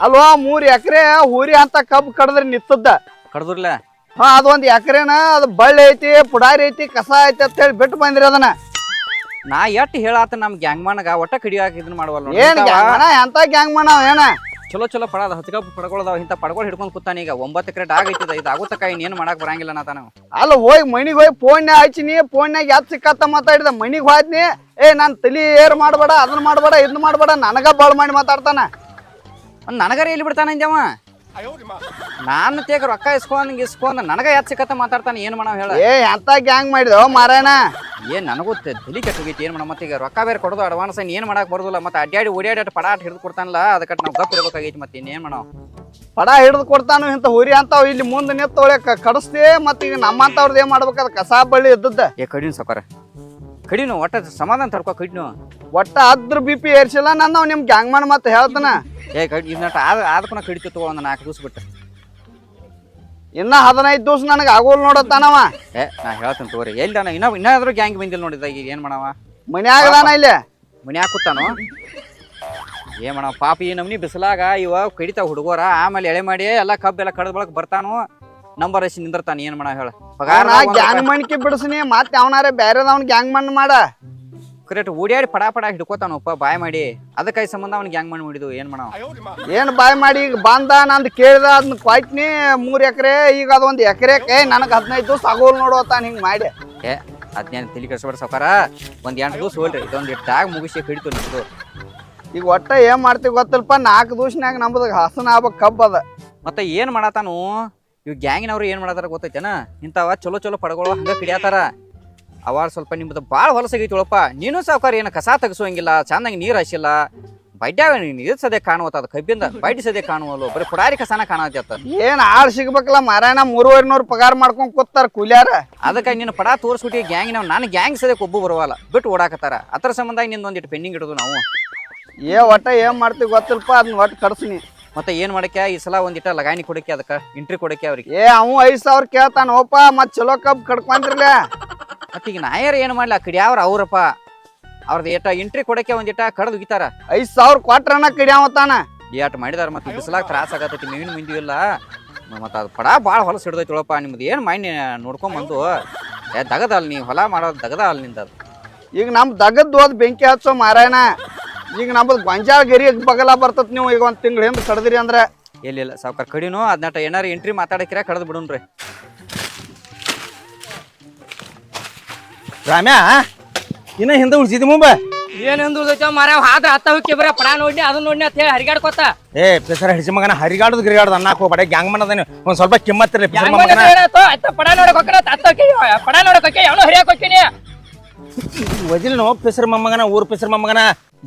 ಅಲ್ವಾ ಮೂರು ಎಕರೆ ಊರಿ ಅಂತ ಕಬ್ಬು ಕಡದ್ರಿ ನಿತ್ತದ್ದ ಕಡದ್ರಲ್ಲ? ಹಾ ಅದೊಂದ್ ಎಕರೆನ ಅದು ಬಳ್ಳಿ ಐತಿ ಪುಡಾರಿ ಐತಿ ಕಸ ಐತಿ ಅಂತ ಹೇಳಿ ಬಿಟ್ಟು ಬಂದ್ರಿ ಅದನ್ನ. ನಾ ಎಟ್ ಹೇಳಾತ ನಮ್ ಗ್ಯಾಂಗ್ ಮಣ್ಣಗ ಒಟ್ಟ ಕಡಿಯಾಕ ಇದನ್ನ ಮಾಡವಲ್ಲ. ಏನ್ ಗ್ಯಾಂಗ್ ಮಣ ಎಂತ ಗ್ಯಾಂಗ್ ಮಣ ಏನ? ಚಲೋ ಚಲೋ ಪಡದ ಹತ್ಕಪ್ ಪಡಗಳದಾವ. ಇಂಥ ಪಡ್ಕೊಳ್ ಹಿಡ್ಕೊಂಡು ಕೂತಾನ ಈಗ. ಒಂಬತ್ತು ಕ್ರೇಟ್ ಡಾಗ್ ಐತಿದ ಇದು ಆಗುತ್ತಕ ಇನ್ನೇನು ಮಾಡಕ್ ಬರಂಗಿಲ್ಲ ನಾ ತಾನು. ಅಲ್ಲ ಹೋಗಿ ಮನಿಗ್ ಹೋಗಿ ಫೋನ್ಯಾಗ ಹಚ್ಚಿನಿ ಫೋನ್ಯಾಗ ಯಾತ್ ಸಿಕ್ಕತ್ತ ಮಾತಾಡಿದ ಮನಿಗ್ ಹೋದ್ನಿ ಏ ನಾನ್ ತಲಿ ಏರ್ ಮಾಡ್ಬೇಡ ಅದನ್ನ ಮಾಡ್ಬೇಡ ಇದನ್ನ ಮಾಡ್ಬೇಡ ನನಗ ಬಾಳ್ ಮಾಡಿ ಮಾತಾಡ್ತಾನ. ನನಗರ ಎಲ್ಲಿ ಬಿಡ್ತಾನ ಇಂದವ ನಾನು ತೇಗ ರೊಕ್ಕ ಇಸ್ಕೊಂಡ್ ಇಸ್ಕೊಂಡ್ ನನಗ ಯಾತ್ ಸಿಕ್ಕ ಮಾತಾಡ್ತಾನೆ ಏನ್ ಮಾಡವ್ ಹೇಳ. ಏ ಎಂತ ಗ್ಯಾಂಗ್ ಮಾಡಿದ ಮಾರಾಯಣ? ಏನ್ ನನಗೂ ತಲಿ ಕೆಟ್ಟೋಗೈತಿ ಏನ್ ಮಾಡ ಮತ್ತೆ ಈಗ ರೊಕ್ಕ ಬೇರೆ ಕೊಡೋದು ಅಡ್ವಾನ್ಸ್ ಏನ್ ಮಾಡಕ್ ಬರೋದಿಲ್ಲ. ಮತ್ತೆ ಅಡ್ಡಾಡಿ ಓಡಾಡಿ ಪಡಾಟ್ ಹಿಡಿದು ಕೊಡ್ತಾನಲ್ಲ ಅದಕ್ಕೆ ನಾವು ಗಪ್ ಇರ್ಬೇಕಾಗೈತಿ ಮತ್ತೆ ಇನ್ನೇನ್ ಮಾಡವ್? ಪಡ ಹಿಡಿದು ಕೊಡ್ತಾನು ಇಂತ ಹುರಿ ಅಂತಾವ್ ಇಲ್ಲಿ ಮುಂದೆ ನಿತ್ತೊಳಕ ಕಡಿಸ್ತೇ ಮತ್ತೆ ಈಗ ನಮ್ಮಂತವ್ರದ್ದು ಏನ್ ಅದು ಕಸ ಬಳ್ಳಿ ಇದ್ದದ್ದ. ಏ ಕಡಿನ್ ಸಾಕಾರ ಕಡಿನು ಒಟ್ಟ ಸಮಾಧಾನ ತಡ್ಕೊ ಕಡಿನು. ಒಟ್ಟ ಅದ್ರ ಬಿ ಪಿ ಏರ್ಸಿಲ್ಲ ನನ್ನ ನಿಮ್ ಗ್ಯಾಂಗ್ ಮಾಡ್ ಮತ್ತೆ ಹೇಳ್ತಾನ. ಏ ಕಡಿ ಇನ್ನಟ ಆದ ಆದಕ್ಕೂ ಕಡಿತು ತಗೋ ಒಂದು ನಾಲ್ಕು ದಿವಸ ಬಿಟ್ಟು. ಇನ್ನ ಹದಿನೈದು ದಿವಸ ನನಗೆ ಆಗೋಲ್ ನೋಡತ್ತಾನವ ಏ ನಾ ಹೇಳ್ತೇನೆ ತಗೋರಿ. ಎಲ್ಲಿ ಇನ್ನ ಇನ್ನೂ ಇನ್ನಾದ್ರೂ ಗ್ಯಾಂಗ್ ಬಂದಿಲ್ಲ ನೋಡಿದ ಈಗ ಏನು ಮಾಡವ? ಮನ್ಯಾಗದಾನ ಇಲ್ಲಿ. ಮನ್ಯಾಗ ಕೂತಾನು? ಏ ಮಾಡವ? ಪಾಪ ಈ ನಮ್ನಿ ಬಿಸಿಲಾಗ ಇವ ಕಡಿತಾವ ಹುಡುಗರ ಆಮೇಲೆ ಎಳೆ ಮಾಡಿ ಎಲ್ಲ ಕಬ್ಬೆಲ್ಲ ಕಡ್ದ ಬಳಕ ಬರ್ತಾನು? ನಂಬರ್ ಹಚ್ಚಿ ನಿಂದಿರ್ತಾನೆ ಏನು ಮಾಡವ ಹೇಳ? ಪಗಾರ ಗ್ಯಾಂಗ್ ಮಣ್ಕಿ ಬಿಡಿಸ್ನಿ ಮತ್ತೆ ಅವನಾರ ಬ್ಯಾರೆದವ್ನ ಗ್ಯಾಂಗ್ ಮಣ್ಣು ಮಾಡ. ಕರೆಕ್ಟ್ ಓಡ್ಯಾಡಿ ಪಡಾ ಪಡಾ ಹಿಡ್ಕೋತಾನಪ್ಪ ಬಾಯ್ ಮಾಡಿ. ಅದಕ್ಕಾಗಿ ಸಂಬಂಧ ಅವ್ನ ಗ್ಯಾಂಗ್ ಮಾಡಿ ಮಾಡಿದ್ವು ಏನ್ ಮಾಡವ ಏನ್ ಬಾಯ್ ಮಾಡಿ ಈಗ ಬಂದ ನಂದು ಕೇಳ್ದ ಅದನ್ನ ಕೊಯ್ಟ್ನಿ ಮೂರ್ ಎಕರೆ ಈಗ ಅದೊಂದ್ ಎಕರೆಕ್ಕೆ ನನಗೆ ಹದಿನೈದು ದಿವಸ ಆಗೋಲ್ ನೋಡೋತಾನ ಹಿಂಗ್ ಮಾಡಿ. ಏ ಹದಿನೈದು ತಿಳಿ ಕೆಡ್ಸ್ಬೇಡ ಸಾವ್ಕಾರ. ಒಂದ್ ಎಂಟು ದಿವಸ ಹೋಲ್ರಿ ಇದೊಂದು ಇಟ್ಟಾಗ ಮುಗಿಸಿ ಹಿಡಿತು ನಿಮ್ದು. ಈಗ ಒಟ್ಟ ಏನ್ ಮಾಡ್ತೀವಿ ಗೊತ್ತಿಲ್ಲಪ್ಪ ನಾಲ್ಕು ದಿವಸನಾಗ ನಮ್ದು ಹಸನ ಆಗ್ಬೇಕು ಕಬ್ಬದ. ಅದ ಮತ್ತೆ ಏನ್ ಮಾಡತಾನು ಇವ್ ಗ್ಯಾಂಗಿನವ್ರು ಏನ್ ಮಾಡತಾರ ಗೊತ್ತೈತೇನ? ಇಂಥವ ಚಲೋ ಚಲೋ ಪಡಗಳು ಹಂಗ ಕಿಡಿಯಾತಾರ. ಅವಾರ ಸ್ವಲ್ಪ ನಿಮ್ದು ಭಾಳ ಹೊಲಸಾಗೈತಿಳಪ್ಪ ನೀನು ಸಾವುಕಾರ ಏನು ಕಸ ತೆಗಿಸೋಂಗಿಲ್ಲ ಚಂದಂಗೆ ನೀರು ಹಸಿಲ್ಲ ಬಡ್ಡ್ಯಾಗ ನೀನು ಇದು ಸದ್ಯ ಕಾಣುವತ್ತ ಅದು ಕಬ್ಬಿಂದ ಬಡ್ಡಿ ಸದ್ಯ ಕಾಣುವಲ್ಲ ಬರೀ ಪುಡಾರಿ ಕಸನ ಕಾಣತ್ತ ಏನ್ ಆಳ್ ಸಿಗ್ಬೇಕಲ್ಲ ಮಾರಾಯಣ ಮೂರುವರೆ ನೂರು ಪಗಾರ ಮಾಡ್ಕೊಂಡ್ ಕೂತಾರ ಕೂಲ್ಯಾರ. ಅದಕ್ಕೆ ನಿನ್ನ ಪಡ ತೋರಿಸ್ಬಿಟ್ಟು ಗ್ಯಾಂಗಿನವ್ ನಾನು ಗ್ಯಾಂಗ್ ಸದೆ ಕೊಬ್ಬು ಬರುವಲ್ಲ ಬಿಟ್ಟು ಓಡಾಕತ್ತಾರ. ಅದ್ರ ಸಂಬಂಧ ನಿಂದ ಒಂದಿಟ್ಟು ಪೆಂಡಿಂಗ್ ಇಡೋದು ನಾವು. ಏ ಒಟ್ಟ ಏನ್ ಮಾಡ್ತೀವಿ ಗೊತ್ತಿಲ್ಪ ಅದನ್ನ ಒಟ್ಟು ಕಡ್ಸ್ನಿ ಮತ್ತೆ ಏನ್ ಮಾಡಕ್ಕೆ? ಈ ಸಲ ಒಂದಿಟ ಲಗಾಣಿ ಕೊಡಕ್ಕೆ ಅದಕ್ಕೆ ಎಂಟ್ರಿ ಕೊಡಕ್ಕೆ ಅವ್ರಿಗೆ. ಏ ಅವ್ ಐದ್ ಸಾವಿರ ಕೇಳ್ತಾನ ಓಪ ಮತ್ ಚಲೋ ಕಬ್ ಕಡ್ಕೊಂಡ್ರಲ್ಲ ಮತ್ತೆ ಈಗ ನಾಯರ್ ಏನು ಮಾಡ್ಲಿ ಆ ಕಡೆ ಅವ್ರ ಅವ್ರಪ್ಪ. ಅವ್ರದ್ದು ಏಟ ಎಂಟ್ರಿ ಕೊಡಕ್ಕೆ ಒಂದಿಟ ಕಡ್ದು ಉಗಿತಾರ. ಐದ್ ಸಾವಿರ ಕೊಟ್ರನ ಕಡಿಯಾವತಾನ ಏಟ್ ಮಾಡಿದಾರ ಮತ್ತೆ ಬಿಸಿಲಾಗ ತ್ರಾಸ ಆಗತೈತಿ ಮೇವಿನ ಮಂದಿ ಇಲ್ಲ. ಮತ್ತೆ ಅದು ಪಡ ಭಾಳ ಹೊಲ ಹಿಡ್ದೈತಿ ಒಳಪ್ಪ ನಿಮ್ದು ಏನು ಮೈನ್ ನೋಡ್ಕೊಂಡ್ ಬಂದು. ಏ ದಗದಲ್ಲ ನೀ ಹೊಲ ಮಾಡೋದು ದಗದ ಅಲ್ಲ ನಿಂದ ಅದು. ಈಗ ನಮ್ ದಗದ್ ಹೋದ್ ಬೆಂಕಿ ಹಚ್ಚೋ ಮಾರಾಯಣ ಈಗ ನಮ್ದು ಗೊಂಜಾಳ ಗರಿ ಬಗಲ ಬರ್ತತ್ ನೀವು ಈಗ ಒಂದ್ ತಿಂಗಳ ಹಿಂದ್ ಅಂದ್ರೆ. ಇಲ್ಲ ಎಲ್ಲಿಲ್ಲ ಸಾವ್ಕಾರ ಕಡಿನು ಅದನ್ನಟ ಏನಾರ ಎಂಟ್ರಿ ಮಾತಾಡಕ್ಕಿರ ಕಡದ್ ಬಿಡುನ್ರಿ ರಾಮ್ಯಾ ಇನ್ನ ಹಿಂದೆ ಉಳ್ಸಿದಿ ಮುಂಬ? ಏನ್ ಅಂದ್ರದೈತೆ ಮಾರ ಹಾದ್ರ ಹತ್ತ ಹೋಗಿ ಬರ ಪಡ ನೋಡಿ ಅದನ್ನ ನೋಡಿ ಅಂತ ಹೇಳಿ ಹರಿಗಾಡ್ಕೊತ. ಏ ಪೆಸರ ಹಿಡಿಸಿ ಮಗನ ಹರಿಗಾಡದ್ ಗಿರಿಗಾಡದ್ ಅನ್ನಕ್ಕೆ ಹೋಗ್ಬೇಡ ಗ್ಯಾಂಗ್ ಮನದಾನೆ ಒಂದ್ ಸ್ವಲ್ಪ ಕಿಮ್ಮತ್ತಿರಲಿ ಪೆಸರ ಮಗನ. ಪಡ ನೋಡಕ್ ಹೋಗ್ತಾನ ಹತ್ತ ಹೋಗಿ ಪಡ ನೋಡಕ್ ಹೋಗಿ ಅವನು ಹರಿಯಾಕ್ ಹೋಗ್ತೀನಿ. ವಜಿಲ್ನೋ ಪೆಸರ್ ಮಮ್ಮಗನ ಊರ್ ಪೆಸರ್ ಮೊಮ್ಮಗನ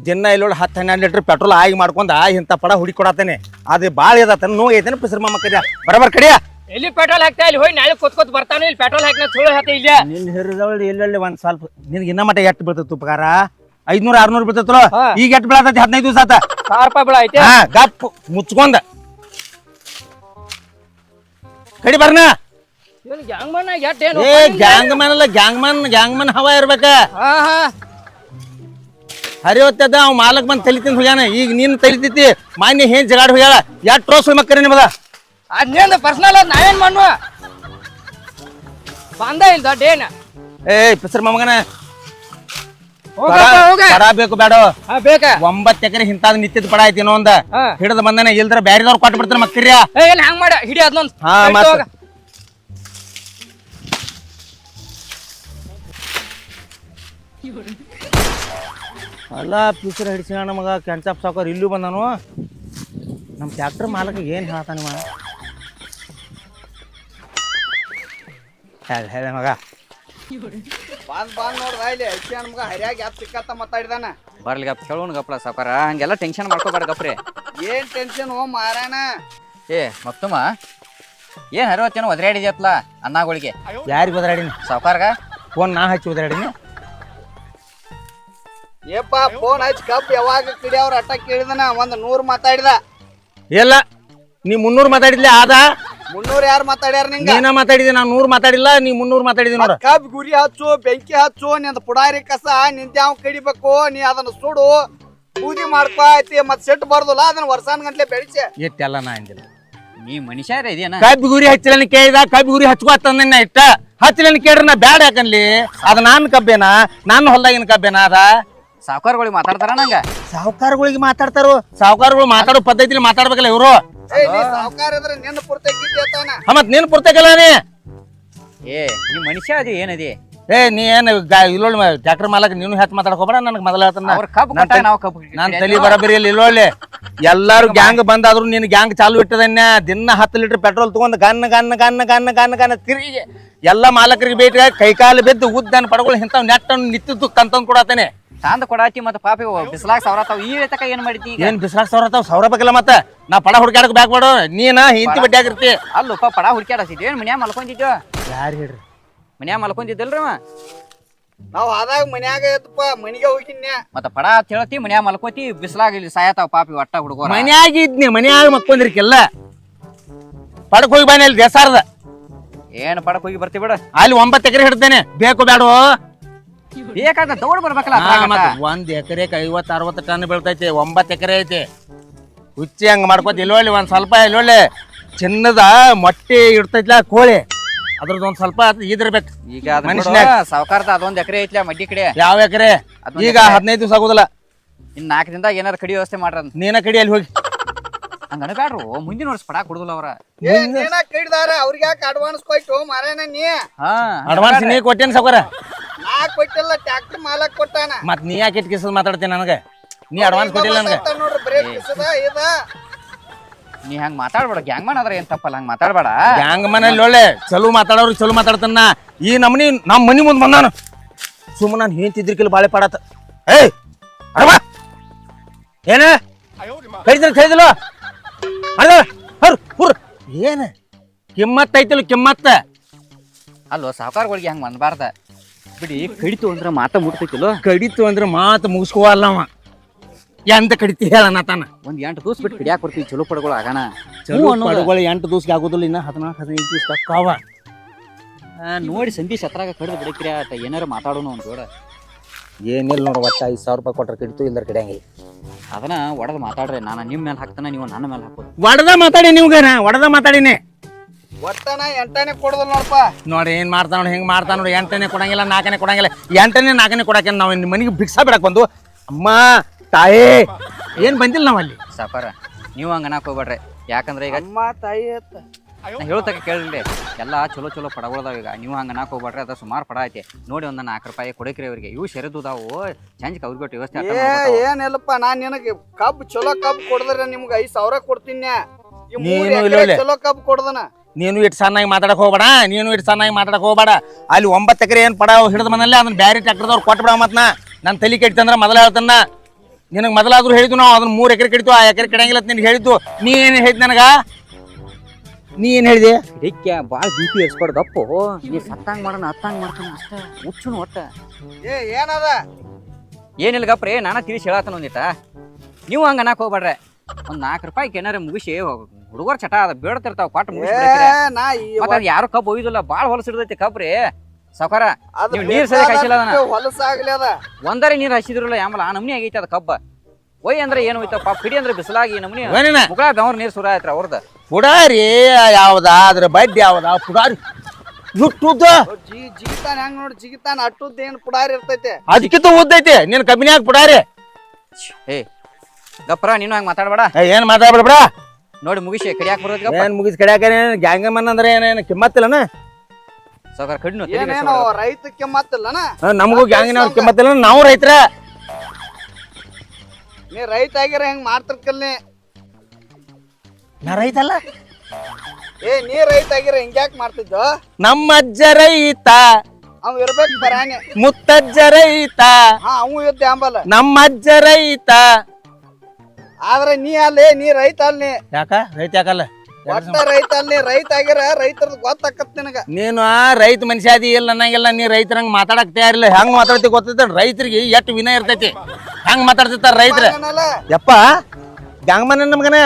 ದಿನ ಇಲ್ಲೋಳು ಹತ್ತು ಹನ್ನೆರಡು ಲೀಟರ್ ಪೆಟ್ರೋಲ್ ಆಗಿ ಮಾಡ್ಕೊಂಡ ಇಂಥ ಪಡ ಹುಡಿ ಕೊಡತ್ತೇನೆ. ಅದು ಭಾಳ ತನ್ನ ನೋವು ಐತೇನೆ ಪೆಸರ್ ಮೊಮ್ಮ ಕಡಿಯ ಬರಬರ್ ಕಡಿಯ. ಎಲ್ಲಿ ಪೆಟ್ರೋಲ್ ಹಾಕ್ತಾ ಇಲ್ಲಿ ಹೋಗಿ ನಾಳೆ ಕೂತ್ಕೋತ್ ಬರ್ತಾನೆ ಇಲ್ಲಿ ಪೆಟ್ರೋಲ್ ಹಾಕಿನ ಸುಳ್ಳು ಹಾಕಿ ಇಲ್ಲ ನಿನ್ನ ಹಿರಿದವಳು ಎಲ್ಲೆಲ್ಲಿ ಒಂದ್ ಸ್ವಲ್ಪ ನಿನಗೆ ಇನ್ನ ಮಟ್ಟ ಎಟ್ಟು ಬೀಳ್ತದೆ ಉಪಕಾರ? ಐದ್ನೂರ ಆರ್ನೂರು ಬೀಳ್ತೈತಲ್ಲ. ಈಗ ಎಟ್ಟು ಬೀಳತೈತಿ? ಹದಿನೈದು ದಿವಸ ಆತ ಸಾವಿರ ರೂಪಾಯಿ ಐತೆ ಗಪ್ ಮುಚ್ಕೊಂಡ. ಕಡಿ ಬರ್ನ? ಇವನ್ ಗ್ಯಾಂಗ್ ಮಣ್ಣ ಎಟ್ ಏನು ಏ ಗ್ಯಾಂಗ್ ಮನ್ ಅಲ್ಲ ಗ್ಯಾಂಗ್ ಮನ್ ಗ್ಯಾಂಗ್ ಮನ್ ಹವಾ ಇರ್ಬೇಕ. ಹಾ ಹಾ. ಹರಿವತ್ತದ ಅವ್ ಮಾಲಕ್ ಬಂದ್ ತಲಿತಿಂದ ಹೋಗ್ಯಾನ. ಈಗ ನೀನ್ ತಲಿತೈತಿ ಮಾನ್ಯ ಏನ್ ಜಗಾಡ್ ಹೋಗ್ಯಾಳ. ಯಾಟ್ ಟ್ರೋಸ್ ಮಕ್ಕರಿ ನಿಮ್ಮದ ಅದ್ನೇಂದ ಪರ್ಸನಲ್ ಅದ್ ನಾವೇನ್ ಮಾಡುವ ಬಂದ ಇಲ್ಲ ದೊಡ್ಡ ಏನ? ಏ ಪಿಸರ್ ಮಮ್ಮಗನ ಪಡ ಬೇಕು ಬೇಡ ಬೇಕ. ಒಂಬತ್ ಎಕರೆ ಹಿಂತಾದ ನಿತ್ಯದ ಪಡ ಐತಿ ಇನ್ನೊಂದ. ಹಿಡಿದು ಬಂದನ ಇಲ್ದ್ರ ಬ್ಯಾರಿದವ್ರು ಕೊಟ್ಟು ಬಿಡ್ತಾರ ಮಕ್ಕರ್ಯ. ಏ ಇಲ್ಲ ಹಂಗ್ ಮಾಡ. ಹಿಡಿ ಅದನ್ನೊಂದ್ ಹಾ, ಮತ್ತ್. ಅಲ್ಲ ಪಿಸರ್ ಹಿಡಿಸಿನ ನಮಗೆ ಕೆಂಚಾಪ್ ಸಾಕೋರ್ ಇಲ್ಲೂ ಬಂದಾನು. ನಮ್ಮ ಟ್ಯಾಕ್ಟರ್ ಮಾಲಕ ಏನು ಹೇಳ್ತಾನೆ ಮಗ ಹೇಳ ಹೇಳ ಮಗ. ಬಂದ್ ಬಂದ್ ನೋಡ್ದ ಇಲ್ಲಿ ಐತಿ ನಮ್ಗ ಹರಿಯಾಗಿ ಯಾತ್ ಸಿಕ್ಕತ್ತ ಮಾತಾಡಿದಾನ. ಬರ್ಲಿ ಗಪ್ ಕೇಳೋಣ ಗಪ್ಲ ಸಾವ್ಕಾರ. ಹಂಗೆಲ್ಲ ಟೆನ್ಷನ್ ಮಾಡ್ಕೋಬೇಡ ಗಪ್ರಿ. ಏನ್ ಟೆನ್ಷನ್ ಓ ಮಾರಾಯಣ ಏ ಮತ್ತಮ್ಮ ಏನ್ ಹರಿವತ್ತೇನೋ ಒದ್ರಾಡಿದ್ಯತ್ಲ ಅನ್ನಗಳಿಗೆ? ಯಾರಿಗೆ ಬದರಾಡಿನ ಸಾಕಾರ್ಗ ಫೋನ್ ನಾ ಹಚ್ಚಿ ಬದಲಾಡಿನಿ ಏಪ್ಪ ಫೋನ್ ಹಚ್ಚಿ ಕಬ್ಬ್ ಯಾವಾಗ ಕಿಡಿಯವ್ರ ಅಟ್ಟ ಕೇಳಿದನ? ಒಂದ್ ನೂರ್ ಮಾತಾಡಿದ. ಎಲ್ಲ ನೀ ಮುನ್ನೂರು ಮಾತಾಡಿದ್ಲಿ ಆದ? ಮುನ್ನೂರ್ ಯಾರು ಮಾತಾಡ್ಯಾರ ನಿಂಗ? ಏನ ಮಾತಾಡಿದೆ ನಾ ನೂರು ಮಾತಾಡಿಲ್ಲ ನೀ ಮುನ್ನೂರು ಮಾತಾಡಿದಿ ನೋಡ. ಕಬ್ ಗುರಿ ಹಚ್ಚು ಬೆಂಕಿ ಹಚ್ಚು ನಿಂದ ಪುಡಾರಿ ಕಸ ನಿಂತ್ಯಾವ್ ಕಡಿಬೇಕು ನೀ ಅದನ್ನ ಸುಡು. ಬೂದಿ ಮಾಡ್ಕೋ ಐತಿ ಮತ್ ಸೆಟ್ ಬರ್ದಲ್ಲ ಅದನ್ನ ವರ್ಷಾನ್ ಗಂಟ್ಲೆ ಬೆಳಿಸಿ. ಎಟ್ಟೆಲ್ಲ ನಾ ಅಂದಿಲ್ಲ. ನೀ ಮನುಷ್ಯರ ಇದೇನ ಕಬ್ಬಿ ಗುರಿ ಹಚ್ಚಲನ್ ಕೇಳಿದ ಕಬ್ಬಿ ಗುರಿ ಹಚ್ಕೋತಂದ ಇಟ್ಟ. ಹಚ್ಚಲನ್ ಕೇಳ್ರಿ ನಾ ಬ್ಯಾಡ ಯಾಕನ್ಲಿ? ಅದ ನಾನ್ ಕಬ್ಬೇನಾ? ನನ್ನ ಹೊಲ್ದಾಗಿನ ಕಬ್ಬೇನಾ ಅದ? ಸಾವ್ಕಾರ್ಗಳಿಗೆ ಮಾತಾಡ್ತಾರ ನಂಗ? ಸಾವುಕಾರಗಳಿಗೆ ಮಾತಾಡ್ತಾರೋ. ಸಾವುಕಾರಗಳು ಮಾತಾಡೋ ಪದ್ಧತಿಲಿ ಮಾತಾಡ್ಬೇಕಲ್ಲ ಇವರು? ಏ ನೀ ಸಾವ್ಕಾರ ಇದ್ರ ನಿನ್ನ ಪೂರ್ತಿ ಕಿತ್ತಾನ ಮತ್ ನೀನ್ ಪುರ್ತಕಲ್ಲ ನೀ? ಏ ನೀ ಮನುಷ್ಯ ಅದಿ ಏನದಿ? ಏ ನೀ ಏನ್ ಇಲ್ಲೊಳ್ಳಿ ಟ್ರ್ಯಾಕ್ಟರ್ ಮಾಲಕ್ ನೀನು ಮಾತಾಡಕ ಮಾತಾಡ್ಕೋಬೇಡ ನನಗೆ ಮೊದಲ ಹೇಳ್ತಾನ. ಅವ್ರ ಕಬ್ಬು ನಾನ್ ಕಟ್ಟಾಗ ತಲಿ- ನಾವು ಕಬ್ಬು ನಾನ್ ಕಡಿಯೋದು. ತಲಿ ಬರಬರಿ ಇಲ್ಲ ಇಲ್ಲೊಳ್ಳಿ. ಎಲ್ಲಾರು ಗ್ಯಾಂಗ್ ಬಂದಾದ್ರು ನಿನ್ ಗ್ಯಾಂಗ್ ಚಾಲು ಇಟ್ಟದನ್ನ ದಿನ ಹತ್ತು ಲೀಟರ್ ಪೆಟ್ರೋಲ್ ತಗೊಂಡ್ ಗನ್ ಗನ್ ಗನ್ ಗನ್ ಗನ್ ಗನ್ ತಿರುಗಿ ಎಲ್ಲ ಮಾಲಕರಿಗೆ ಕೈ ಕೈಕಾಲು ಬಿದ್ದು ಉದ್ದನ್ ಪಡಗಳು ಇಂಥವ್ ನೆಟ್ಟ ನಿತ್ತಿದ್ದು ಕಂತಂದು ಕೊಡತಾನೆ. ಚಾಂದ ಕೊಡಾತಿ ಮತ್ತೆ ಪಾಪಿ ಬಿಸ್ಲಾಗ ಸಾವಿರ ತಾವ್ ಈ ತಕ ಏನ್ ಮಾಡಿದ್ನಿ ಈಗ? ಏನ್ ಬಿಸ್ಲಾಕ್ ಸಾವಿರ ತಾವ್? ಸಾವಿರ ಬೇಕಲ್ಲ ಮತ್ತೆ. ನಾ ಪಡ ಹುಡ್ಕ್ಯಾಡಕ್ ಬ್ಯಾಕ್ ಮಾಡು ನೀನ ಹಿಂತಿ ಬಡ್ಡಿ ಆಗಿರ್ತಿ ಅಲ್ಲಪ್ಪ ಪಡ ಹುಡ್ಕ್ಯಾಡಸಿದ್ವಿ ಏನ್ ಮನ್ಯಾಗ ಮಲ್ಕೊಂಡಿದ್ಯೋ? ಯಾರು ಹೇಳ್ರಿ? ಮನ್ಯಾಗ ಮಲ್ಕೊಂಡಿದ್ದಲ್ರಿ ಅವ? ನಾವ್ ಆದಾಗ ಮನ್ಯಾಗ ಎತ್ತಪ್ಪ ಮನಿಗೆ ಹೋಗಿನ್ಯ ಮತ್ತ ಪಡ ಅಂತ ಹೇಳ್ತಿ ಮನ್ಯಾಗ ಮಲ್ಕೋತಿ ಬಿಸ್ಲಾಗ ಇಲ್ಲಿ ಸಾಯತಾವ ಪಾಪಿ ಒಟ್ಟ ಹುಡುಗ ಮನ್ಯಾಗ ಇದ್ನಿ ಮನ್ಯಾಗ ಮಕ್ಕೊಂದಿರ್ಕಿಲ್ಲ ಪಡಕ್ ಹೋಗಿ ಬಾನಿ ಅಲ್ಲಿ ದೇಸಾರದ ಏನ್ ಪಡಕ್ ಹೋಗಿ ಬರ್ತಿ ಬಿಡ. ಅಲ್ಲಿ ಒಂಬತ್ತು ಎಕರೆ ಹಿಡ್ತೇನೆ ಬೇಕು ಬೇಡೋ ಬೇಕಾದ ತಗೊಂಡ್ ಬರ್ಬೇಕಲ್ಲ ಮತ್ತ್ ಒಂದ್ ಎಕರೆಕ್ ಐವತ್ ಅರವತ್ತು ಟನ್ ಬೀಳ್ತೈತಿ ಒಂಬತ್ ಎಕರೆ ಐತಿ. ಹುಚ್ಚಿ ಹಂಗ ಮಾಡ್ಕೋತ ಇಲ್ಲೊಳ್ಳಿ ಒಂದ್ ಸ್ವಲ್ಪ ಇಲ್ಲೊಳ್ಳಿ ಚಿನ್ನದ ಮೊಟ್ಟೆ ಇಡ್ತೈತ್ಲ ಕೋಳಿ. ಅದ್ರದ್ದು ಒಂದ್ ಸ್ವಲ್ಪ ಇದಿರ್ಬೇಕು. ಈಗ ಮನುಷ್ಯ ಮನುಷ್ಯನ್ಯಾಗ. ಬಿಡು, ಅದೊಂದ್ ಎಕರೆ ಐತ್ಲ ಮಡ್ಡಿ ಕಡೆ. ಯಾವ ಎಕರೆ? ಅದೊಂದ್ ಈಗ ಎಕ್ರೆ. ಹದಿನೈದು ದಿವಸ ಆಗುದಿಲ್ಲ. ಇನ್ ನಾಲ್ಕು ದಿನದಾಗ ಏನಾರ ಕಡಿ ವ್ಯವಸ್ಥೆ ಮಾಡ್ರ ನೀನ ಕಡಿ ಅಲ್ಲಿ ಹೋಗಿ. ಹಂಗ ಅನ್ಬ್ಯಾಡ್ರು. ಮುಂದಿನ ವರ್ಷ ಪಡಾಕ್ ಕೊಡುದಿಲ್ಲ ಅವ್ರ. ಕಡಿದಾರ ನೀನ ಕೈಡ್ದಾರ ಅವ್ರಿಗೆ ಯಾಕೆ ಅಡ್ವಾನ್ಸ್ ಕೊಟ್ಟು ಮಾರಾಯಣ ನೀ? ಹಾ ಅಡ್ವಾನ್ಸ್ ನೀ ಕೊಟ್ಟೇನ್ ಸಾವುಕಾರ? ನಾ ಕೊಟ್ಟಿಲ್ಲ ಟ್ಯಾಕ್ಟರ್ ಮಾಲಕ್ ಕೊಟ್ಟಾನ. ಮತ್ ನೀ ಯಾಕೆ ಇಟ್ ಕಿಸದ್ ಮಾತಾಡ್ತೀನಿ ನನಗೆ? ನೀ ಅಡ್ವಾನ್ಸ್ ಕೊಟ್ಟಿಲ್ಲ ನನಗೆ. ನೋಡ್ರಿ ಬ್ರೇಕ್ ಇದ. ನೀ ಹಂಗ ಮಾತಾಡ್ಬೇಡ. ಗ್ಯಾಂಗ್ ಮನ್ ಆದ್ರೆ ಏನ್ ತಪ್ಪಲ್ಲ ಹಂಗ ಮಾತಾಡ್ಬೇಡ. ಹ್ಯಾಂಗ ಮನೇಲಿ ಒಳ್ಳೆ ಚಲೋ ಮಾತಾಡೋರು ಚಲೋ ಮಾತಾಡ್ತಾನ. ಈ ನಮ್ಮನಿ ನಮ್ಮ ಮನಿ ಮುಂದೆ ಬಂದಾನ. ಸುಮ್ಮನೆ ನಾನು ಹೇಳ್ತಿದ್ರಿಕಿಲ್ಲ ಬಾಳೆ ಪಾಡತ. ಏಯ್ ಅರವ. ಏನ? ಕೈದ್ರ ಕೈದಿಲ್ಲ ಅಲ್ಲ ಹರ್ ಹುರ್ ಏನ? ಕಿಮ್ಮತ್ತ ಐತಿಲ್ಲ ಕಿಮ್ಮತ್ತ ಅಲ್ಲೋ ಸಾವುಕಾರಗಳಿಗೆ ಹಂಗ ಅನ್ಬಾರ್ದ ಬಿಡಿ ಕಡಿತು ಅಂದ್ರೆ ಮಾತ ಮುಟ್ತೈತಿಲ್ಲೋ? ಕಡಿತು ಅಂದ್ರೆ ಮಾತು ಮುಗಿಸ್ಕೋವಲ್ಲ ಅವ ಎಂತ ಕಡಿತಿ ಹೇಳಣ ತಾನ. ಒಂದ್ ಎಂಟು ದಿವಸ ಬಿಟ್ಟು ಕಡಿಯಾಕ ಕೊಡ್ತೀವಿ ಚಲೋ ಪಡ್ಗಳು ಆಗಣ. ಚಲೋ ಪಡಗಳು ಎಂಟು ದಿವ್ಸಕ್ಕೆ ಆಗೋದಿಲ್ಲ ಇನ್ನ ಹದಿನಾಲ್ಕು ಹದಿನೈದು ದಿವಸ ಕಾವ ನೋಡಿ ಸಂಧಿ ಸತ್ರಾಗ ಕಡಿದು ಬಿಡಕ್ರಿ ಆತ ಏನಾರ ಮಾತಾಡೋನು ಒಂದು ಜೋಡ. ಏನಿಲ್ಲ ನೋಡು ಒಟ್ಟ ಐದು ಸಾವಿರ ರೂಪಾಯಿ ಕೊಟ್ರೆ ಕಡಿತು ಇಲ್ಲರ ಕಡಿಯಂಗಿಲ್ಲ ಅದನ್ನ ಒಡದ ಮಾತಾಡ್ರಿ ನಾನು ನಿಮ್ ಮೇಲೆ ಹಾಕ್ತಾನೆ ನೀವು ನನ್ನ ಮೇಲೆ ಹಾಕೋದು. ಒಡದ ಮಾತಾಡಿ ನಿಮ್ಗೆ ಒಡದ ಮಾತಾಡಿನಿ. ಒಟ್ಟನ ಎಂಟನೇ ನೋಡಪ್ಪ. ನೋಡಿ ಏನ್ ಮಾಡ್ತಾ ನೋಡಿ ಹೆಂಗ್ ಮಾಡ್ತಾ ನೋಡಿ ಎಂಟನೇ ಕೊಡಂಗಿಲ್ಲ ನಾಲ್ಕನೇ ಕೊಡಂಗಿಲ್ಲ. ಎಂಟನೇ ನಾಲ್ಕನೇ ಕೊಡಕ್ಕೆ ನಾವು ನಿಮ್ಮ ಮನೆಗೆ ಭಿಕ್ಷಾ ಬಿಡಕ್ ಬಂದು ಅಮ್ಮ ತಾಯಿ ಏನ್ ಬಂದಿಲ್ಲ ನಾವ್ ಅಲ್ಲಿ? ಸಫರ ನೀವು ಹಂಗ ಅನ್ನಕ್ ಹೋಗ್ಬೇಡ್ರಿ. ಯಾಕಂದ್ರೆ ಈಗ ಅಮ್ಮ ತಾಯಿ ಅತ್ತ. ನಾ ಹೇಳ್ತಕ್ಕ ಕೇಳಿ ಎಲ್ಲ ಚಲೋ ಚಲೋ ಪಡಗಳದಾವ ಈಗ. ನೀವು ಹಂಗ ಅನ್ನಕ್ ಹೋಗ್ಬೇಡ್ರಿ ಅದ ಸುಮಾರು ಪಡ ಐತಿ. ನೋಡಿ ಒಂದ್ ನಾಲ್ಕು ರೂಪಾಯಿ ಕೊಡಕ್ರಿ ಅವ್ರಿಗೆ. ಇವು ಶರದುದಾವು ಚಂಜ್ ಅವ್ರಿಗೆ ಕೊಟ್ಟು ವ್ಯವಸ್ಥೆ ಅರ್ಥ ಏ ಮಾಡ್ಕೊತಾವ. ಏನಿಲ್ಲಪ್ಪ ನಾನ್ ನಿನಗೆ ಕಬ್ ಚಲೋ ಕಬ್ ಕೊಡದ್ರ ನಿಮ್ಗೆ ಐದ್ ಸಾವಿರ ಕೊಡ್ತೀನಿ. ಈ ಮೂರ್ ನೀನು ಎಕ್ರೆ ಇಲ್ಲೊಳ್ಳೆ. ಚಲೋ ಕಬ್ ಕೊಡ್ದನ. ನೀನು ಇಟ್ಟು ಸಣ್ಣಾಗಿ ಮಾತಾಡಕ್ ಹೋಗ್ಬೇಡ ನೀನು ಇಟ್ಟು ಸಣ್ಣಾಗಿ ಮಾತಾಡಕ್ ಹೋಗ್ಬೇಡ. ಅಲ್ಲಿ ಒಂಬತ್ತು ಎಕರೆ ಏನ್ ಪಡ ಹಿಡಿದ ಮನೇಲಿ ಅದನ್ನ ಬ್ಯಾರೆ ಟ್ರ್ಯಾಕ್ಟರ್ದವ್ರು ಕೊಟ್ಬಿಡ ಮತ್ತ ಮತ್ನ ನನ್ನ ತಲೆ ಕೆಡ್ತಂದ್ರ ಮೊದಲ ಹೇಳ್ತಾನ ನಿನಗೆ ಮೊದಲಾದ್ರೂ ಹೇಳಿದ್ದು ನಾವು ಅದನ್ನ ಮೂರು ಎಕರೆ ಕಡಿತು ಆ ಎಕರೆ ಕಡಿಯಂಗಿಲ್ಲ ಅಂತ ನಿನಗೆ ಹೇಳಿದ್ದು. ನೀ ಏನು ಹೇಳಿದ್ ನನಗ? ನೀ ಏನು ಹೇಳಿದೆ? ಇದಕ್ಕೆ ಭಾಳ ಬಿ ಪಿ ಎಸ್ಬಾರ್ದಪ್ಪು ನೀ ಸತ್ತಂಗೆ ಮಾಡೋಣ ಹತ್ತಂಗ್ ಮಾಡ್ತಾನ ಅಷ್ಟೇ. ಹುಚ್ಚುನು ಒಟ್ಟ ಏ ಏನದ? ಏನಿಲ್ಲ ಗಪ್ರಿ ನಾನು ತಿಳಿಸಿ ಹೇಳತ್ತನ ಒಂದಿತ್ತ. ನೀವು ಹಂಗೆ ಅನ್ನಕ್ಕೆ ಹೋಗ್ಬೇಡ್ರೆ. ಒಂದು ನಾಲ್ಕು ರೂಪಾಯಿ ಏನಾರ ಮುಗಿಸಿ ಹುಡುಗರು ಚಟ ಅದ ಬೇಡ್ತಿರ್ತಾವ ಕೊಟ್ಟು ಏ ಮುಗಿಸಿ ನಾ ಈ ಮತ್ತೆ ಅದ್ ಯಾರು ಕಬ್ಬು ಒಯ್ದಿಲ್ಲ ಭಾಳ ಹೊಲಸ ಹಿಡ್ದೈತಿ ಅದ್ ನೀವು ನೀರ್ ಸರಿಯಾಗಿ ಹಾಕಿಲ್ಲ ಅದನ್ನ. ಹೊಲಸಾಗ್ಲಿ ಅದ. ಒಂದರೆ ನೀರ್ ಹಸಿದ್ರಲ್ಲ ಆಮೇಲೆ ಆ ನಮ್ನಿ ಆಗೈತಿ ಅದ ಕಬ್ಬ. ಒಯ್ ಅಂದ್ರೆ ಏನು ಹೋಯ್ತಪ್ಪ? ಪಿಡಿ ಅಂದ್ರೆ ಬಿಸಿಲಾಗಿ ನಮ್ನಿ. ಏನೇನ ಮುಗಳ ಬೆವ್ರ ನೀರ್ ಸುರ ಆಯ್ತ್ರ ಅವ್ರದ. ಪುಡಾರಿ ಯಾವ್ದ ಅದ್ರ ಬಡ್ಡಿ ಯಾವ್ದ ಪುಡಾರಿ. ಯುಟ್ಟುದ್ದ ಜಿ ಜಿಗಿತಾನ ಹೆಂಗ್ ನೋಡಿ ಜಿಗಿತಾನ ಅಟ್ಟುದ್ದ ಏನ್ ಪುಡಾರಿ ಇರ್ತೈತೆ? ಅದಕ್ಕಿಂತ ಉದ್ದೈತಿ ನಿನ್ ಕಬ್ಬಿನ್ಯಾಗ ಪುಡಾರಿ. ಏ ಗಪ್ರ ನೀನು ಹಂಗ ಮಾತಾಡ್ಬೇಡ. ಏ, ಏನ್ ಮಾತಾಡ್ಬೇಡ ಬಿಡ ನೋಡಿ ಮುಗಿಸಿ ಕಡಿಯಾಕ ಬರೋದ್ ಗಪ್ಪ. ಮುಗಿಸಿ ಕಡಿಯಾಕ ಕಡ್ಯಾಕ ಗ್ಯಾಂಗಮನ್ ಅಂದ್ರೆ ಏನೇನು ಕಿಮ್ಮತ್ತಿಲ್ಲನ ಸಾವ್ಕಾರ ಕಣ್ಣು ಏನೇನೋ ರೈತ ಕೆಮ್ಮತ್ತಿಲ್ಲನ? ನಮಗೂ ಗ್ಯಾಂಗಿನವ್ರ ಕಿಮ್ಮತ್ತಿಲ್ಲ ನಾವು ರೈತರ. ನೀ ರೈತ ಆಗಿರ ಹೆಂಗ್ ಮಾಡ್ತಿರ್ಕಲ್ ನೀ? ನಾ ರೈತಲ್ಲ? ಏ ನೀ ರೈತ ಆಗಿರ ಹಿಂಗ್ಯಾಕ್ ಮಾಡ್ತಿದ್ದೋ ನಮ್ಮ ಅಜ್ಜ ರೈತ. ಅವ್ ಇರ್ಬೇಕು ಬರಾನೆ ಮುತ್ತಜ್ಜ ರೈತ. ಹಾ ಅವು ಇದ್ದ ಅಂಬಲ್ಲ ನಮ್ಮ ಅಜ್ಜ ರೈತ. ಆದ್ರೆ ನೀ ಅಲ್ಲೇ ನೀ ರೈತ ಅಲ್ಲಿ ಯಾಕ? ರೈತ ಯಾಕಲ್ಲ? ಒಟ್ಟ ರೈತ ಅಲ್ಲಿ ರೈತ ಆಗಿರ ರೈತರ ಗೊತ್ತಾಕತ್ ನಿನಗ. ನೀನು ಆ ರೈತ ಮನುಷ್ಯ ಅದಿ ಇಲ್ಲ ಅನ್ನಂಗಿಲ್ಲ ನೀ ರೈತರಂಗ್ ಮಾತಾಡಕ್ ತಯಾರಿಲ್ಲ ಹೆಂಗ್ ಮಾತಾಡ್ತಿ ಗೊತ್ತೈತೆ? ರೈತರಿಗೆ ಎಷ್ಟು ವಿನಯ ಇರ್ತೈತಿ? ಹೆಂಗ್ ಮಾತಾಡ್ತಿರ್ತಾರ ರೈತರ? ಯಪ್ಪ ಗ್ಯಾಂಗ್ಮನ್ ನಮ್ಗನ?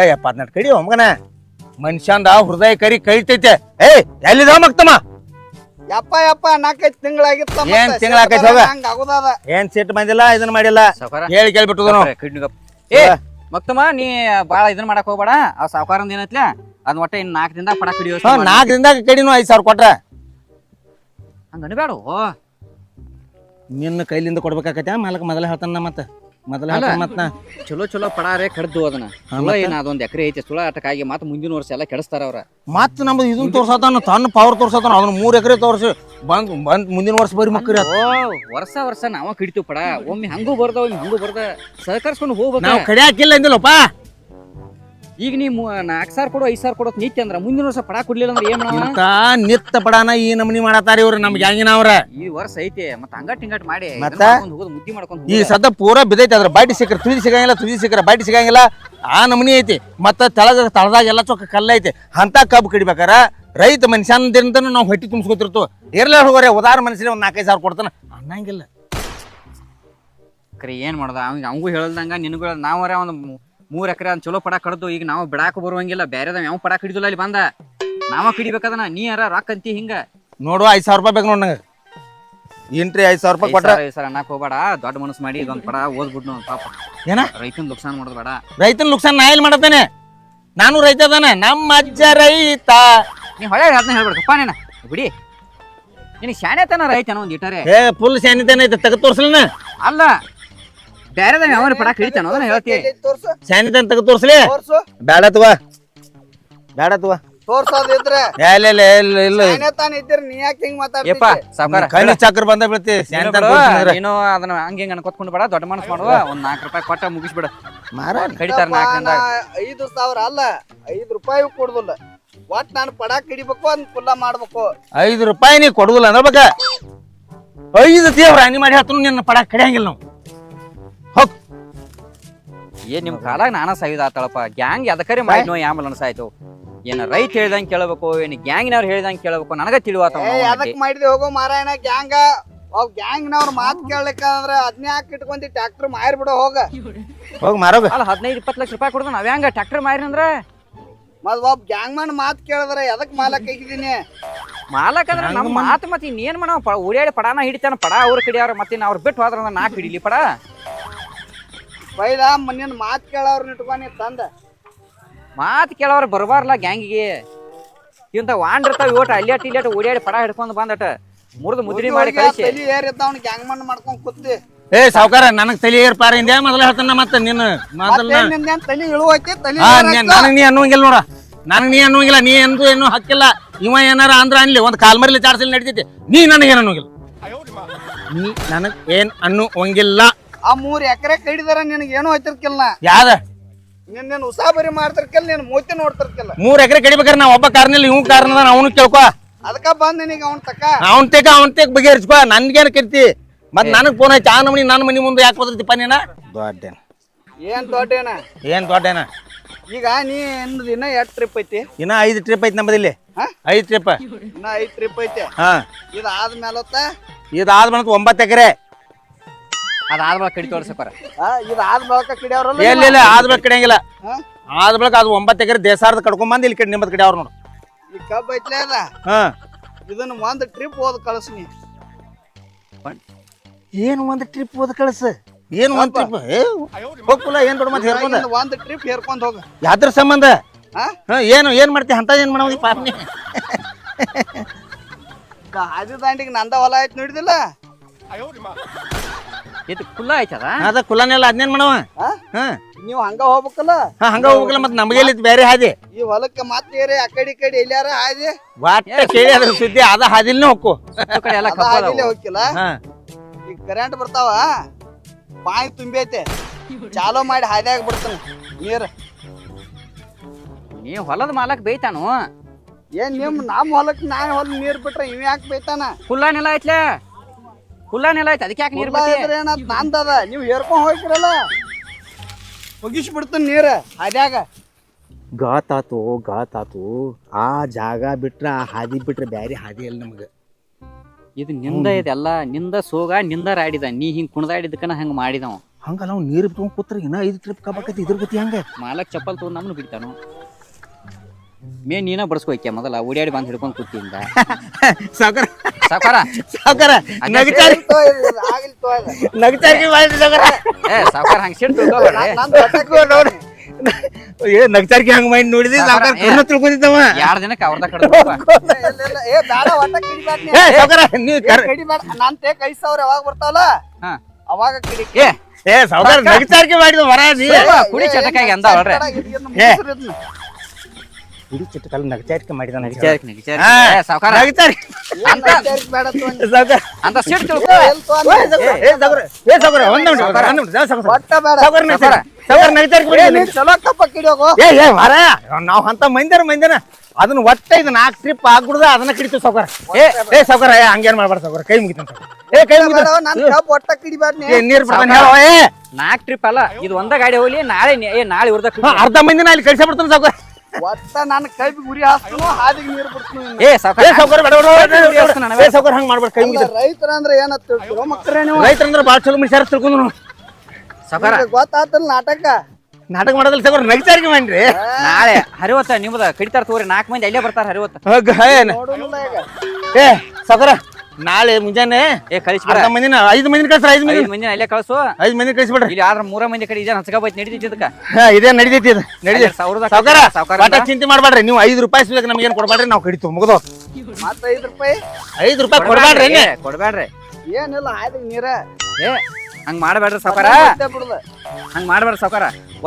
ಏ ಯಪ್ಪ ಅದ್ನ ಕಡಿ ಮಗನ ಮನುಷ್ಯಂದ ಹೃದಯ ಕರಿ ಕೈತೈತೆ. ಏ ಎಲ್ಲಿದ ಮಕ್ತಮ್ಮ ಯಪ್ಪ ಯಪ್ಪ ನಾಲ್ಕೈದು ತಿಂಗಳಾಗಿತ್ತ ಏನ್ ತಿಂಗ್ಳಾಕೈತ್ ಹೋಗ? ಏನ್ ಸಿಟ್ಟು ಬಂದಿಲ್ಲ ಇದನ್ನ ಮಾಡಿಲ್ಲ? ಹೇಳಿ ಕೇಳ್ಬಿಟ್ಟು ಕಡಿನು ಏ ಮಕ್ತಮ್ಮ ನೀ ಬಾಳ ಇದನ್ನ ಮಾಡಕ್ ಹೋಗ್ಬೇಡ. ಆ ಸಾವುಕಾರಂದ ಏನತ್ಲ? ಅದ್ ಒಟ್ಟೆ ಇನ್ ನಾಕ್ ದಿನದಾಗ ಪಡಕ್ ಹಿಡಿಯೋ ನಾಲ್ಕು ದಿನದಾಗ ಕಡಿನು ಐದ್ ಸಾವಿರ ಕೊಟ್ರ. ಹಂಗ ಅನ್ಬೇಡ ನಿನ್ನ ಕೈಲಿಂದ ಕೊಡ್ಬೇಕಾಕತ್ಯ? ಮಾಲಕ್ ಮೊದಲ ಹೇಳ್ತಾನ ಮತ್ತ. ಮೊದಲ ಹೇಳ್ತಾನ ಮತ್ತ ನಾ. ಚಲೋ ಚಲೋ ಪಡಾರೆ ಕಡ್ದು ಅದನ್ನ. ಸುಳ ಏನ ಅದೊಂದ್ ಎಕರೆ ಐತಿ ಸುಳ ಆಟಕ್ಕಾಗಿ ಮತ್ತ ಮುಂದಿನ ವರ್ಷ ಎಲ್ಲಾ ಕೆಡಿಸ್ತಾರ ಅವ್ರ. ಮತ್ ನಮ್ದು ಇದನ್ ತೋರ್ಸತಾನ ತನ್ನ ಪವರ್ ತೋರ್ಸತಾನ ಅದನ್ನ ಮೂರ್ ಎಕರೆ ತೋರ್ಸಿ ಬಂದ್ ಬಂದ್ ಮುಂದಿನ ವರ್ಷ ಬರಿ ಮಕ್ಕರಿ ಓ ವರ್ಷ ವರ್ಷ ನಾವ ಕಡಿತೀವಿ ಪಡ. ಒಮ್ಮೆ ಹಂಗೂ ಬರ್ದ ಒಮ್ಮೆ ಹಂಗೂ ಬರ್ದ ಸಹಕರಿಸ್ಕೊಂಡು ಹೋಗ್ಬೇಕು. ನಾವು ಕಡಿಯಾಕಿಲ್ಲ ಅಂದಿಲ್ಲಪ್ಪ. ಈಗ ನೀವು ನಾಲ್ಕು ಸಾವಿರ ಕೊಡು ಐದು ಸಾವಿರ ಕೊಡೋದು ನಿತ್ಯ ಅಂದ್ರ. ಮುಂದಿನ ವರ್ಷ ಪಡ ಕೊಡ್ಲಿಲ್ಲ ಅಂದ್ರೆ ಏನ್ ಮಾಡೋಣ ಇಂತ ನಿತ್ತ ಪಡಾನ ಈ ನಮನಿ ಮಾಡತಾರ ಇವ್ರು ನಮ್ ಗ್ಯಾಂಗಿನವ್ರ ಈ ವರ್ಷ ಐತೆ ಮತ್ತ ಹಂಗ ಟಿಂಗಟ್ ಮಾಡಿ. ಮತ್ತ? ಹೋಗೋದು ಮುದ್ದಿ ಮಾಡ್ಕೊಂಡು ಈ ಸದ್ದ ಪೂರ ಬಿದ್ದೈತೆ ಅದ್ರ ಬಾಟಿ ಸಿಕ್ಕರೆ ತುದಿ ಸಿಗಂಗಿಲ್ಲ ತುದಿ ಸಿಕ್ಕರೆ ಬಾಟಿ ಸಿಗಂಗಿಲ್ಲ. ಆ ನಮನಿ ಐತಿ. ಮತ್ತ ತಳದ ತಳದಾಗ ಎಲ್ಲ ಚೊಕ್ಕ ಕಲ್ಲ ಐತಿ. ಅಂತ ಕಬ್ಬು ಕಡಿಬೇಕಾರ. ರೈತ ಮನುಷ್ಯನದಿಂದ ನಾವು ಹೊಟ್ಟಿ ತುಂಬಿಸ್ಕೊತಿರ್ತು. ಇರ್ಲ ಹೋಗ್ರೆ ಉದಾರ ಮನುಷ್ಯನ ಒಂದ್ ನಾಲ್ಕೈದು ಸಾವಿರ ಕೊಡ್ತಾನ. ಅನ್ನಂಗಿಲ್ಲ. ಕರೆ ಏನ್ ಮಾಡೋದ? ಅವ್ನಿಗೆ ಅವಂಗೂ ಹೇಳ್ದಂಗ ನಿನಗೂ ನಾವರ ಒಂದ್ ಮೂರ್ ಎಕರೆ ಚಲೋ ಪಡಾಕ್ ಕಡ್ದು ಈಗ ನಾವು ಬಿಡಾಕ ಬರುವಂಗಿಲ್ಲ ಬೇರೆದ ಯಾವ ಪಡಾ ಹಿಡಿದಿಲ್ಲ ಅಲ್ಲಿ ಬಂದ. ನಾವ ಕಡಿಬೇಕದನ ನೀ ಯಾರ ರೊಕ್ಕ ಅಂತಿ ಹಿಂಗ? ನೋಡು ಐದ್ ಸಾವಿರ ರೂಪಾಯಿ ಬೇಕು ನೋಡ್ ನಂಗೆ. ಎಂಟ್ರಿ ಐದ್ ಸಾವಿರ ರೂಪಾಯಿ ಕೊಟ್ರ? ಸರ್ ಅನ್ನಕ್ ಹೋಗ್ಬೇಡ ದೊಡ್ಡ ಮನಸ್ಸು ಮಾಡಿ ಇದೊಂದ್ ಪಡ ಓದ್ಬಿಡ್ನು ಪಾಪ. ಏನ? ರೈತನ್ ನುಕ್ಸಾನ್ ಮಾಡೋದ್ ಬೇಡ. ರೈತನ ನುಕ್ಸಾನ್ ನಾ ಎಲ್ಲಿ ಮಾಡತಾನೆ ನಾನು ರೈತ ಅದಾನೆ ನಮ್ಮ ಅಜ್ಜ ರೈತ. ನೀ ಹೊಳೆ ಅದನ್ನ ಹೇಳ್ಬಿಡಪ್ಪ ನೀನ. ಬಿಡಿ. ನಿನಗೆ ಶಾಣೆತನ ರೈತನ ಒಂದ್ ಇಟ್ಟರೆ. ಏ ಫುಲ್ ಶಾನಿತನ ಐತೆ ತೆಗೆದು ತೋರ್ಸಲನ? ಅಲ್ಲ. ಪಡ ಹಿಡಿತಾನ ಅದನ್ನ ಹೇಳ್ತಿ. ತೋರ್ಸು ಸ್ಯಾನಿತನ ತೆಗೆದು ತೋರ್ಸಲಿ. ತೋರ್ಸು. ಬೇಡ ತಗೋ. ಬೇಡ ತಗೋ. ತೋರ್ಸೋದಿದ್ರೆ. ಇಲ್ಲ ಇಲ್ಲ ಇಲ್ಲ ಇಲ್ಲ ನಾನೇ ತಾನ ಇದ್ದೀರಿ ನೀ ಯಾಕೆ ಹಿಂಗ್ ಯಪ್ಪ ಮಾತಾಡ್ತಿ ಸಾವ್ಕಾರ ಕಣ್ಣು ಚಕ್ರ ಬಂದ ಬೀಳ್ತಿ ನೀನು ಅದನ್ನ ಹಂಗೆ ಹಿಂಗೆ ಅನ್ಕೊತ್ಕೊಂಡು ಬೇಡ ದೊಡ್ಡ ಮನಸ್ ಮಾಡುವ. ಒಂದ್ ನಾಲ್ಕು ರೂಪಾಯಿ ಕೊಟ್ಟ ಮುಗಿಸ್ಬಿಡ. ಮಾರ ಕಡಿತಾರ ನಾಲ್ಕರಿಂದ. ಐದು ಸಾವಿರ ಅಲ್ಲ ಐದು ರೂಪಾಯಿ ಕೊಡುದಿಲ್ಲ. ಒಟ್ ನಾನು ಪಡ ಹಿಡಿಬೇಕು ಅದ್ ಕುಲ್ಲ ಮಾಡ್ಬೇಕು. ಐದು ರೂಪಾಯಿ ನೀ ಕೊಡುದಿಲ್ಲ ಅನ್ನಬೇಕ ಐದು ದೇವ್ರ ಹನಿ ಮಾಡಿ ಹತ್ತು ನಿನ್ನ ಪಡ ಕಡಿಯಂಗಿಲ್ಲ ನಾವು. ಹೋಗ್. ಏನ್ ನಿಮ್ ಕಾಲಾಗ ನಾನ ಸಾಯುದ ಆತಳಪ್ಪ. ಗ್ಯಾಂಗ್ ಎದಕರಿ ಮಾಡಿನೋ ಆಮೇಲೆ ಅನ್ಸಾಯ್ತು ಏನ ರೈತ ಹೇಳ್ದಂಗ್ ಕೇಳಬೇಕು ಏನ್ ಗ್ಯಾಂಗಿನವ್ರು ಹೇಳ್ದಂಗ್ ಕೇಳಬೇಕು ನನಗ ತಿಳಿವಾತ ಏ ಅದಕ್ ಮಾಡಿದ್ವಿ ಹೋಗೋ ಮಾರಾಯಣ ಗ್ಯಾಂಗ. ಅವ್ ಗ್ಯಾಂಗ್ನವ್ರ ಮಾತ್ ಕೇಳಲಿಕ್ಕಂದ್ರ ಅದ್ನೇ ಹಾಕಿ ಇಟ್ಕೊಂಡಿ ಟ್ರಾಕ್ಟರ್ ಮಾರಿ ಬಿಡೋ ಹೋಗ. ಹೋಗ ಮಾರೋಗ. ಅಲ್ಲ ಹದಿನೈದು ಇಪ್ಪತ್ತು ಲಕ್ಷ ರೂಪಾಯಿ ಕೊಡ್ದ ನಾವ್ ಹೆಂಗ ಟ್ರಾಕ್ಟರ್ ಮಾರಿ ಅಂದ್ರ? ಮತ್ ಒಬ್ಬ ಗ್ಯಾಂಗ್ ಮನ್ ಮಾತ್ ಕೇಳಿದ್ರೆ ಎದಕ್ ಮಾಲಕ್ ಆಗಿದೀನಿ ಮಾಲಕ್ ಅಂದ್ರೆ ನಮ್ಮ ಮಾತು ಮತ್ತೆ ಇನ್ನೇನ್ ಮಾಡೋ ಓಡಾಡಿ ಪಡಾನ ಹಿಡಿತಾನ ಪಡ ಅವ್ರ ಕಿಡಿಯವ್ರ ಮತ್ತೆ ಅವ್ರ ಬಿಟ್ಟು ಹೋದ್ರ ನಾಕ್ ಹಿಡಿಲಿ ಪಡ? ಪೈಲ ಮನ್ನಿನ ಮಾತ್ ಕೇಳವ್ರನ್ನ ಇಟ್ಕೊಂಡಿ ತಂದ. ಮಾತು ಕೇಳೋರು ಬರಬಾರ್ಲ ಗ್ಯಾಂಗಿಗೆ. ಇಂತ ವಾಂಡಿರ್ತಾವ ಇವತ್ತು ಅಲ್ಲೇಟ್ ಇಲ್ಲೇಟ್ ಓಡಾಡಿ ಪಡ ಹಿಡ್ಕೊಂಡು ಬಂದಟ. ಮುರಿದು ಮುದ್ರಿ ಮಾಡಿ ಕಳಿಸಿ. ತಲಿ ಏರಿದ್ದಾವನ್ ಗ್ಯಾಂಗ್ ಮನ್ ಮಾಡ್ಕೊಂಡ್ ಕೂತಿ ಏ ಸಾವ್ಕಾರ ನನಗ್ ತಲೆ ಏರ್ಪಾರ ಇಂದೇ ಮೊದಲ ಹೇಳ್ತಾನ ಮತ್ತೆ ನಿನ್ನ ಮೊದಲ ನಿಂದೇನ್ ತಲಿ ಇಳುವೈತಿ. ನನಗ್ ನೀ ಅನ್ನುವಂಗಿಲ್ಲ ನೋಡ. ನನಗ್ ನೀ ಅನ್ನುವಂಗಿಲ್ಲ. ನೀ ಎಂದು ಏನು ಹಕ್ಕಿಲ್ಲ. ಇವ ಏನಾರ ಅಂದ್ರ ಅನ್ಲಿ. ಒಂದ್ ಕಾಲ್ಮರಿಲಿ ಚಾಡ್ಸಲಿ ನಡಿತೈತಿ ನೀ ನನಗೇನ್ ಅನ್ನುವಂಗಿಲ್ಲ ನೀ ನನಗ್ ಏನ್ ಅನ್ನುವಂಗಿಲ್ಲ. ಆ ಮೂರ್ ಎಕರೆ ಕಡಿದಾರ ನಿನಗೆ ಏನೂ ಹೋಯ್ತಿರ್ಕಿಲ್ಲ ಯಾವ್ದ? ನಿನ್ನ ನಿನ್ ಉಸಾಬರಿ ಮಾಡ್ತಿರ್ಕಿಲ್ಲ ನಿನ್ ಮೂತಿ ನೋಡ್ತಿರ್ಕಿಲ್ಲ. ಮೂರ್ ಎಕರೆ ಕಡಿಬೇಕಾರೆ ನಾ ಒಬ್ಬ ಕಾರಣಲ್ಲಿ ಇವ್ ಕಾರಣ ಅವನು ಕೇಳ್ಕೊ. ಅದಕ್ಕ ಬಂದ್ ನಿನಗೆ ಅವನ್ ತಕ. ಅವನ್ ತೆಗ ಅವನ್ ತೆಕ್ ಬಗೆಹರಿಸ್ಕೊ ನನ್ಗೇನ್ ಕಿರ್ತಿ? ಮತ್ ನನಗ್ ಫೋನ್ ಆಯ್ತು ಆ ನಮನಿ ನನ್ನ ಮನಿ ಮುಂದೆ ಯಾಕೆ ಬದ್ರತಿಪ್ಪ ನೀನ? ದೊಡ್ಡೇನ. ಏನ್ ದೊಡ್ಡೇನ? ಏನ್ ದೊಡ್ಡೇನ? ಈಗ ನೀ ಇನ್ನು ದಿನ ಟ್ರಿಪ್ ಐತಿ? ಇನ್ನ ಐದು ಟ್ರಿಪ್ ಐತಿ ನಮ್ಮದಿಲ್ಲಿ ಹಾ? ಐದು ಟ್ರಿಪ್ ಇನ್ನ ಐದ್ ಟ್ರಿಪ್ ಐತಿ? ಹಾ. ಇದು ಇದಾದ್ಮೇಲೆ ಇದಾದ ಬಂತ ಒಂಬತ್ತು ಎಕರೆ. ಅದಾದ್ಮೇಲೆ ಕಡಿ ತೋರ್ಸಕ್ಕಾರ ಆ, ಇದು ಆದ ಬಳಕ ಕಿಡಿಯವ್ರಲ್ಲ ಎಲ್ಲಿ ಇಲ್ಲ ಆದ ಬೆಳಕ್ ಕಡಿಯಂಗಿಲ್ಲ. ಹಾ? ಆದ ಬೆಳಕ್ ಅದು ಒಂಬತ್ತು ಎಕರೆ ದೇಸಾರದ ಕಡ್ಕೊಂಡ್ ಬಂದು ಇಲ್ಲಿ ಕಡೆ ನಿಮ್ಮದ್ ಕಡೆ ಅವ್ರು ನೋಡು. ಈ ಕಬ್ಬು ಐತ್ಲೇ ಅಲ್ಲ? ಹಾ. ಇದನ್ನ ಒಂದ್ ಟ್ರಿಪ್ ಹೋದ್ ಕಳಿಸ್ನಿ ಏನು ಒಂದು ಟ್ರಿಪ್ ಹೋದ ಕಳ್ಸ? ಏನು ಒಂದು ಟ್ರಿಪ್ ಹೋಗ್ಕುಲ್ಲ ಏನ್ ದೊಡ್ಡ ಮತ್ತೆ ಹೇರ್ಕೊಂಡ ಇವಾಗಿಂದ ಟ್ರಿಪ್ ಹೇರ್ಕೊಂಡ್ ಹೋಗ. ಯಾದ್ರ ಸಂಬಂಧ? ಹಾ? ಹಾ, ಏನು ಏನ್ ಮಾಡ್ತಿ? ಅಂತ ಏನ್ ಮಾಡವ ಪಾಪ್ನಿ? ಹಾದಿ ದಾಂಡಿಗೆ ನಂದ ಹೊಲ ಆಯ್ತು ನೋಡಿದಿಲ್ಲ? ಇದು ಕುಲ್ಲ ಆಯ್ತದ? ಅದ ಕುಲನೆಲ್ಲ ಅದ್ನೇನ್ ಮಾಡವ? ಹಾ? ಹಾ. ನೀವು ಹಂಗ ಹೋಗ್ಬೇಕಲ್ಲ? ಹಾ, ಹಂಗ ಹೋಗ್ಬೇಕಲ್ಲ ಮತ್ತೆ ನಮಗೆ ಇಲ್ಲಿ ಬೇರೆ ಹಾದಿ? ಈ ಹೊಲಕ್ಕೆ ಮತ್ತೆ ಆ ಕಡೆ ಈ ಕಡೆ ಎಲ್ಲಾರ ಹಾದಿ? ವಾಟ ಕೇಳಿ ಅದ್ರ ಸುದ್ದಿ ಅದ ಹಾದಿಲ್ನೇ ಕಡೆ ಎಲ್ಲ ಅದ ಹಾದಿಲೇ ಹೋಗಿಲ್ಲ ಹಾ. ಈಗ ಕರೆಂಟ್ ಬರ್ತಾವ ಬಾಯಿ ತುಂಬೈತೆ. ಚಾಲೋ ಮಾಡಿ ಹಾದ್ಯಾಗ ಬಿಡ್ತಾನ ನೀರ್. ನೀ ಹೊಲದ ಮಾಲಕ್ ಬೈತಾನು ಏನ್ ನಿಮ್ ನಮ್ ಹೊಲಕ್ ನಾ ಹೊಲ ನೀರ್ ಬಿಟ್ರೆ ಇವ್ ಯಾಕೆ ಬೈತಾನ ಕುಲ್ಲ ನೆಲ ಐತ್ಲೆ ಕುಲ್ಲ ನೆಲ ಐತೆ ಅದಕ್ಕೆ ಯಾಕೆ ನೀರು ಇದ್ರೆ ಏನಂತ ನಂದದ ನೀವ್ ಹೇರ್ಕೊಂಡ್ ಹೋಗಿರಲ್ಲ ಒಗಿಸ್ ಬಿಡ್ತಾನ ನೀರ್ ಹಾದ್ಯಾಗ ಗಾತಾತು ಗಾತಾತು ಆ ಜಾಗ ಬಿಟ್ರ ಆ ಹಾದಿ ಬಿಟ್ರೆ ಬ್ಯಾರೆ ಹಾದಿ ಇಲ್ಲ ನಮ್ಗೆ. ಇದು ನಿಂದ ಇದೆಲ್ಲ ನಿಂದ ಸೋಗ ನಿಂದ ರಾಡಿದ. ನೀ ಹಿಂಗ್ ಕುಣದಾಡಿದಕ್ಕನ ಹಂಗ ಮಾಡಿದವ. ಹಂಗಲ್ಲ ಅವ್ನು ನೀರು ಬಿಟ್ಕೊಂಡ್ ಕೂತ್ರ ಇನ್ನ ಐದು ಟ್ರಿಪ್ ಕಬಾಕತಿ ಇದ್ರ ಗತಿ ಹಂಗ? ಮಾಲಕ್ ಚಪ್ಪಲ್ ತಗೊಂಡ್ ನಮ್ಮನ್ನು ಬಿಡ್ತಾನು? ಮೇ ನೀನ ಬಡಿಸ್ಕೋಕೆ ಮೊದಲ? ಓಡಾಡಿ ಬಂದ್ ಹಿಡ್ಕೊಂಡ್ ಕೂತಿಂದ. ಸಾವ್ಕಾರ. ಸಾಕಾರ ಸಾವ್ಕಾರ. ನಗಚಾರಿ. ನಗಚಾರಿ ಮಾಡಿ ಸಾವ್ಕಾರ. ಏ ಸಾಕಾರ ಹಂಗ ಸಿಟ್ಟು ಹೊಟ್ಟೆ ಏ ನಗಚಾರಿಕೆ ಹಂಗ ಮಾಡಿ ನೋಡಿದಿ? ಸಾವ್ಕಾರ, ಸಾವ್ಕಾರ. ಕಣ್ಣ ತಿಳ್ಕೊಂಡಿದ್ದವ. ಎರಡ್ ದಿನಕ್ಕೆ ಅವ್ರದ ಕಡೆ ಏ ಬೇಡ ಒಟ್ಟ ಕಿಡಿಬ್ಯಾಡ ನೀ. ಏ ಸಾವ್ಕಾರ ನೀ ಕಡಿ ಕರ್ ಕಡಿಬೇಡ ನನ್ ತೇಕ್ ಐದ್ ಸಾವಿರ ಯಾವಾಗ ಬರ್ತಾವಲ್ಲ? ಹಾ. ಅವಾಗ ಕಡಿ ಏ ಏ ಸಾವ್ಕಾರ ನಗಚಾರಿಕೆ ಮಾಡಿದ ವರ ನೀ. ಕುಡಿ ಚಟಕಾಗಿ ಅಂದ ಅವ್ರೆ ಏ. ಇಡೀ ಚಿಟ್ಟಕಲ್ಲ ನಗಚಾರಿಕೆ ಮಾಡಿದ ನಗಿಚಾರಿಕ್ ನಗಿಚಾರಿಕ್. ಏ ಸಾವ್ಕಾರ. ಅಂತ ಅಂತ ಸಿಟ್ಟು ತಿಳ್ಕೊ. ನಾವ್ ಅಂತ ಮಂದಿರ ಮಂದಿನ ಅದನ್ನ ಒಟ್ಟ ಇದು ನಾಕ್ ಟ್ರಿಪ್ ಆಗ್ಬಿಡ್ದ ಅದನ್ನ ಕಿಡಿತು ಸಾವ್ಕಾರ. ಏ ಏ ಸಾವ್ಕಾರ ಏ ಹಂಗೇನ್ ಮಾಡ್ಬಾರ್ದು ಸಾವ್ಕಾರ. ಕೈ ಮುಗಿತಾನ ಏ ಕೈ ಮುಗಿತಾನ ಏ ನೀರ್ ಬಿಡ್ತಾನ ಹೇಳೋ. ಏ. ನಾಲ್ಕ್ ಟ್ರಿಪ್ ಅಲ್ಲ ಇದು ಒಂದ ಗಾಡಿ ಹೋಗ್ಲಿ ನಾಳೆ ನಿ- ಏ ನಾಳೆ ಇರ್ದ ಹಾ, ಅರ್ಧ ಮಂದಿನ ಅಲ್ಲಿ ಕಳ್ಸಿ ಬಿಡ್ತಾನೆ ಸಾವ್ಕಾರ. ಒಟ್ಟ ನನ್ನ ಕೈ ಗುರಿ ಹಾಸ್ತನು ಹಾದಿಗೆ ನೀರು ಬಿಡ್ತೀನಿ ಏ ಏ ಸಾವ್ಕಾರ ಸಾವ್ಕಾರ ಬೇಡ, ಬೇಡ. ಏ ಸಾವ್ಕಾರ ಹಂಗ್ ಮಾಡ್ಬೇಡ ಕೈ ರೈತರ ಅಂದ್ರೆ ಏನಂತ ತಿಳ್ತಿರೋ ಮಕ್ಕಳೇ ನೀವು ರೈತರಂದ್ರ ಬಾಳ ಚಲೋ ಮನುಷ್ಯರ ತಿಳ್ಕೊಂಡು ನಾವು. ಸಾವ್ಕಾರ ನಿಮ್ಗೆ ಗೊತ್ತಾತಲ್ಲ ನಾಟಕ ನಾಟಕ ಮಾಡೋದಿಲ್ಲ ಸಾವ್ಕಾರ ನಗಚಾರಿಕೆ ಮಾಡ್ರಿ ನಾಳೆ ಹರಿವತ್ತ ನಿಮ್ದ ಕಡಿತಾರ ತಗೋರಿ ನಾಲ್ಕು ಮಂದಿ ಅಲ್ಲೇ ಬರ್ತಾರ ಹರಿವತ್ತ ಹೋಗ್, ಏನ್? ನೋಡೋಣ ಈಗ ಏ ಸಾವ್ಕಾರ ನಾಳೆ ಮುಂಜಾನೆ? ಏ ಕಳಿಸಿ ಅರ್ಧ ಮಂದಿನ ಐದು ಮಂದಿನ ಕಳ್ಸ್ರ ಐದು ಮಂದಿ ಮಂದಿನ. ಅಲ್ಲೇ ಕಳ್ಸು. ಐದು ಮಂದಿ ಕಳಿಸ್ಬಿಡ್ರಿ. ಇಲ್ಲಿ ಆದ್ರ ಮೂರ ಮಂದಿ ಕಡೆ ಇದೇನು ಹಚ್ಕೋಬೈತಿ ನಡೀತೈತಿ ಅದಕ್ಕ ಹಾ ಇದೇ ನಡೀತೈತಿ ಇದು. ನಡಿತೈತಿ ಸಾವಿರದ ಸಾವ್ಕಾರ ಸಾವ್ಕಾರ ಚಿಂತೆ ಮಾಡ್ಬೇಡ್ರಿ. ನೀವು ಐದು ರೂಪಾಯಿ ಸಿಗಕ್ಕೆ ನಮ್ಗೆ ಏನ್ ಕೊಡ್ಬೇಡ್ರಿ? ನಾವು ಕಡಿತು ಮುಗಿದು. ಮತ್ತ ಐದ್ ರೂಪಾಯಿ? ಐದು ರೂಪಾಯಿ ಕೊಡ್ಬೇಡ್ರಿ. ಕೊಡ್ಬೇಡ್ರಿ ಏನಿಲ್ಲ ಆಯ್ತು ನೀರ. ಏ ಹಂಗ ಮಾಡ್ಬೇಡ್ರಿ ಸಾವ್ಕಾರ. ಹಂಗ ಮಾಡ್ಬೇಡ್ರಿ ಸಾವ್ಕಾರ.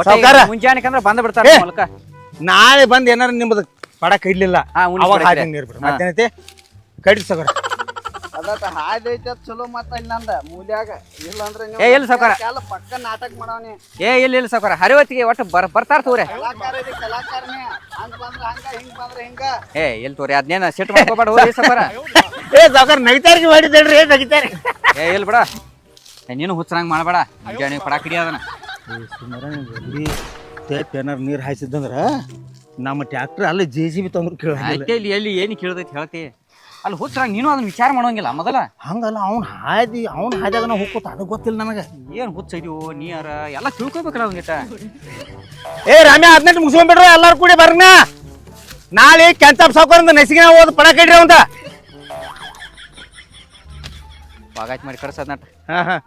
ಸಾವ್ಕಾರ. ಮುಂಜಾನೆ ಅಂದ್ರೆ ಬಂದ ಬಿಡ್ತಾರ. ಮೂಲಕ ನಾಳೆ ಬಂದ್ ಏನಾರ ನಿಮ್ದು ಪಡಕ್ ಇಡ್ಲಿಲ್ಲ. ಅವಾಗ ಹಾಕಿ ನೀರು ಬಿಡ್ರಿ ಮತ್ತೇನೈತಿ ಹಾದಿ ಐತೆ ಚಲೋ ಮತ್ತ ಇನ್ನಂದ ಮೂಲ್ಯಾಗ. ಇಲ್ಲಂದ್ರೆ ನೀವು ಏ, ಇಲ್ಲ ಸಾವ್ಕಾರ? ಎಲ್ಲ ಪಕ್ಕ ನಾಟಕ ಮಾಡವನಿ? ಏ ಇಲ್ಲ ಇಲ್ಲ ಸಾವ್ಕಾರ? ಹರಿವತ್ತಿಗೆ ಒಟ್ಟು ಬರ್ ಬರ್ತಾರ ತೋರಿ ಕಲಾಕಾರ ಇದೆ ಕಲಾಕಾರನೇ. ಹಂಗ ಬಂದ್ರ ಹಂಗ ಹಿಂಗ್ ಬಂದ್ರ ಹಿಂಗ. ಏ ಎಲ್ಲಿ ತೋರಿ ಅದ್ನೇನ ಸೆಟ್ ಮಾಡ್ಕೋಬೇಡ ಹೋಗಿ ಸಾವ್ಕಾರ. ಏ ಸಾವ್ಕಾರ ನಗಿತಾರಿಗೆ ಮಾಡಿದ್ದೇಳ್ರಿ ನಗಿತಾರೆ ಏ ಇಲ್ಲ ಬಿಡ? ಏ, ನೀನು ಹುಚ್ಚರಂಗ್ ಮಾಡ್ಬೇಡ. ಮುಂಜಾನೆ ಪಡ ಕಿಡಿ ಅದನ್ನ. ಟೇಪ್ ಏನಾರ ನೀರು ಹಾಯಿಸಿದಂದ್ರ ನಮ್ಮ ಟ್ಯಾಕ್ಟರ್ ಅಲ್ಲಿ ಜೆ ಸಿ ಬಿ ತಂದ್ರು ಕೇಳಿ ಇಲ್ಲಿ ಎಲ್ಲಿ ಏನು ಕೇಳ್ದೈತಿ ಹೇಳ್ತಿ. ಅಲ್ಲಿ ಹುಚ್ಚರ ನೀನು ಅದನ್ನ ವಿಚಾರ ಮಾಡೋಂಗಿಲ್ಲ ಮೊದಲ. ಹಂಗಲ್ಲ ಅವ್ನ ಹಾದಿ ಅವ್ನ ಹಾದ್ಯಾಗ ನಾವು ಹೋಗ್ಕೋತ ಅದು ಗೊತ್ತಿಲ್ಲ ನನಗೆ. ಏನು ಹುಚ್ಚ ನೀರ ಎಲ್ಲ ತಿಳ್ಕೊಬೇಕಲ್ಲ ಒಂದಿಟ ಏ ರಾಮ್ಯ ಹದಿನೆಂಟು ಮುಗಿಸ್ಕೊಂಡ್ಬಿಡ್ರ ಎಲ್ಲಾರು ಕೂಡಿ ಬರ್ನ. ನಾಳೆ ಕೆಂಚಪ್ ಸಾವುಕಾರಿಂದ ನಸಿಗಿನ ಓದ್ ಪಡ ಕಡ್ರಿ ಅವಂತ. ಬಾಗಾಯ್ತು ಮಾಡಿ ಕಳ್ಸದ್ ನಟ್. ಹಾ ಹಾ.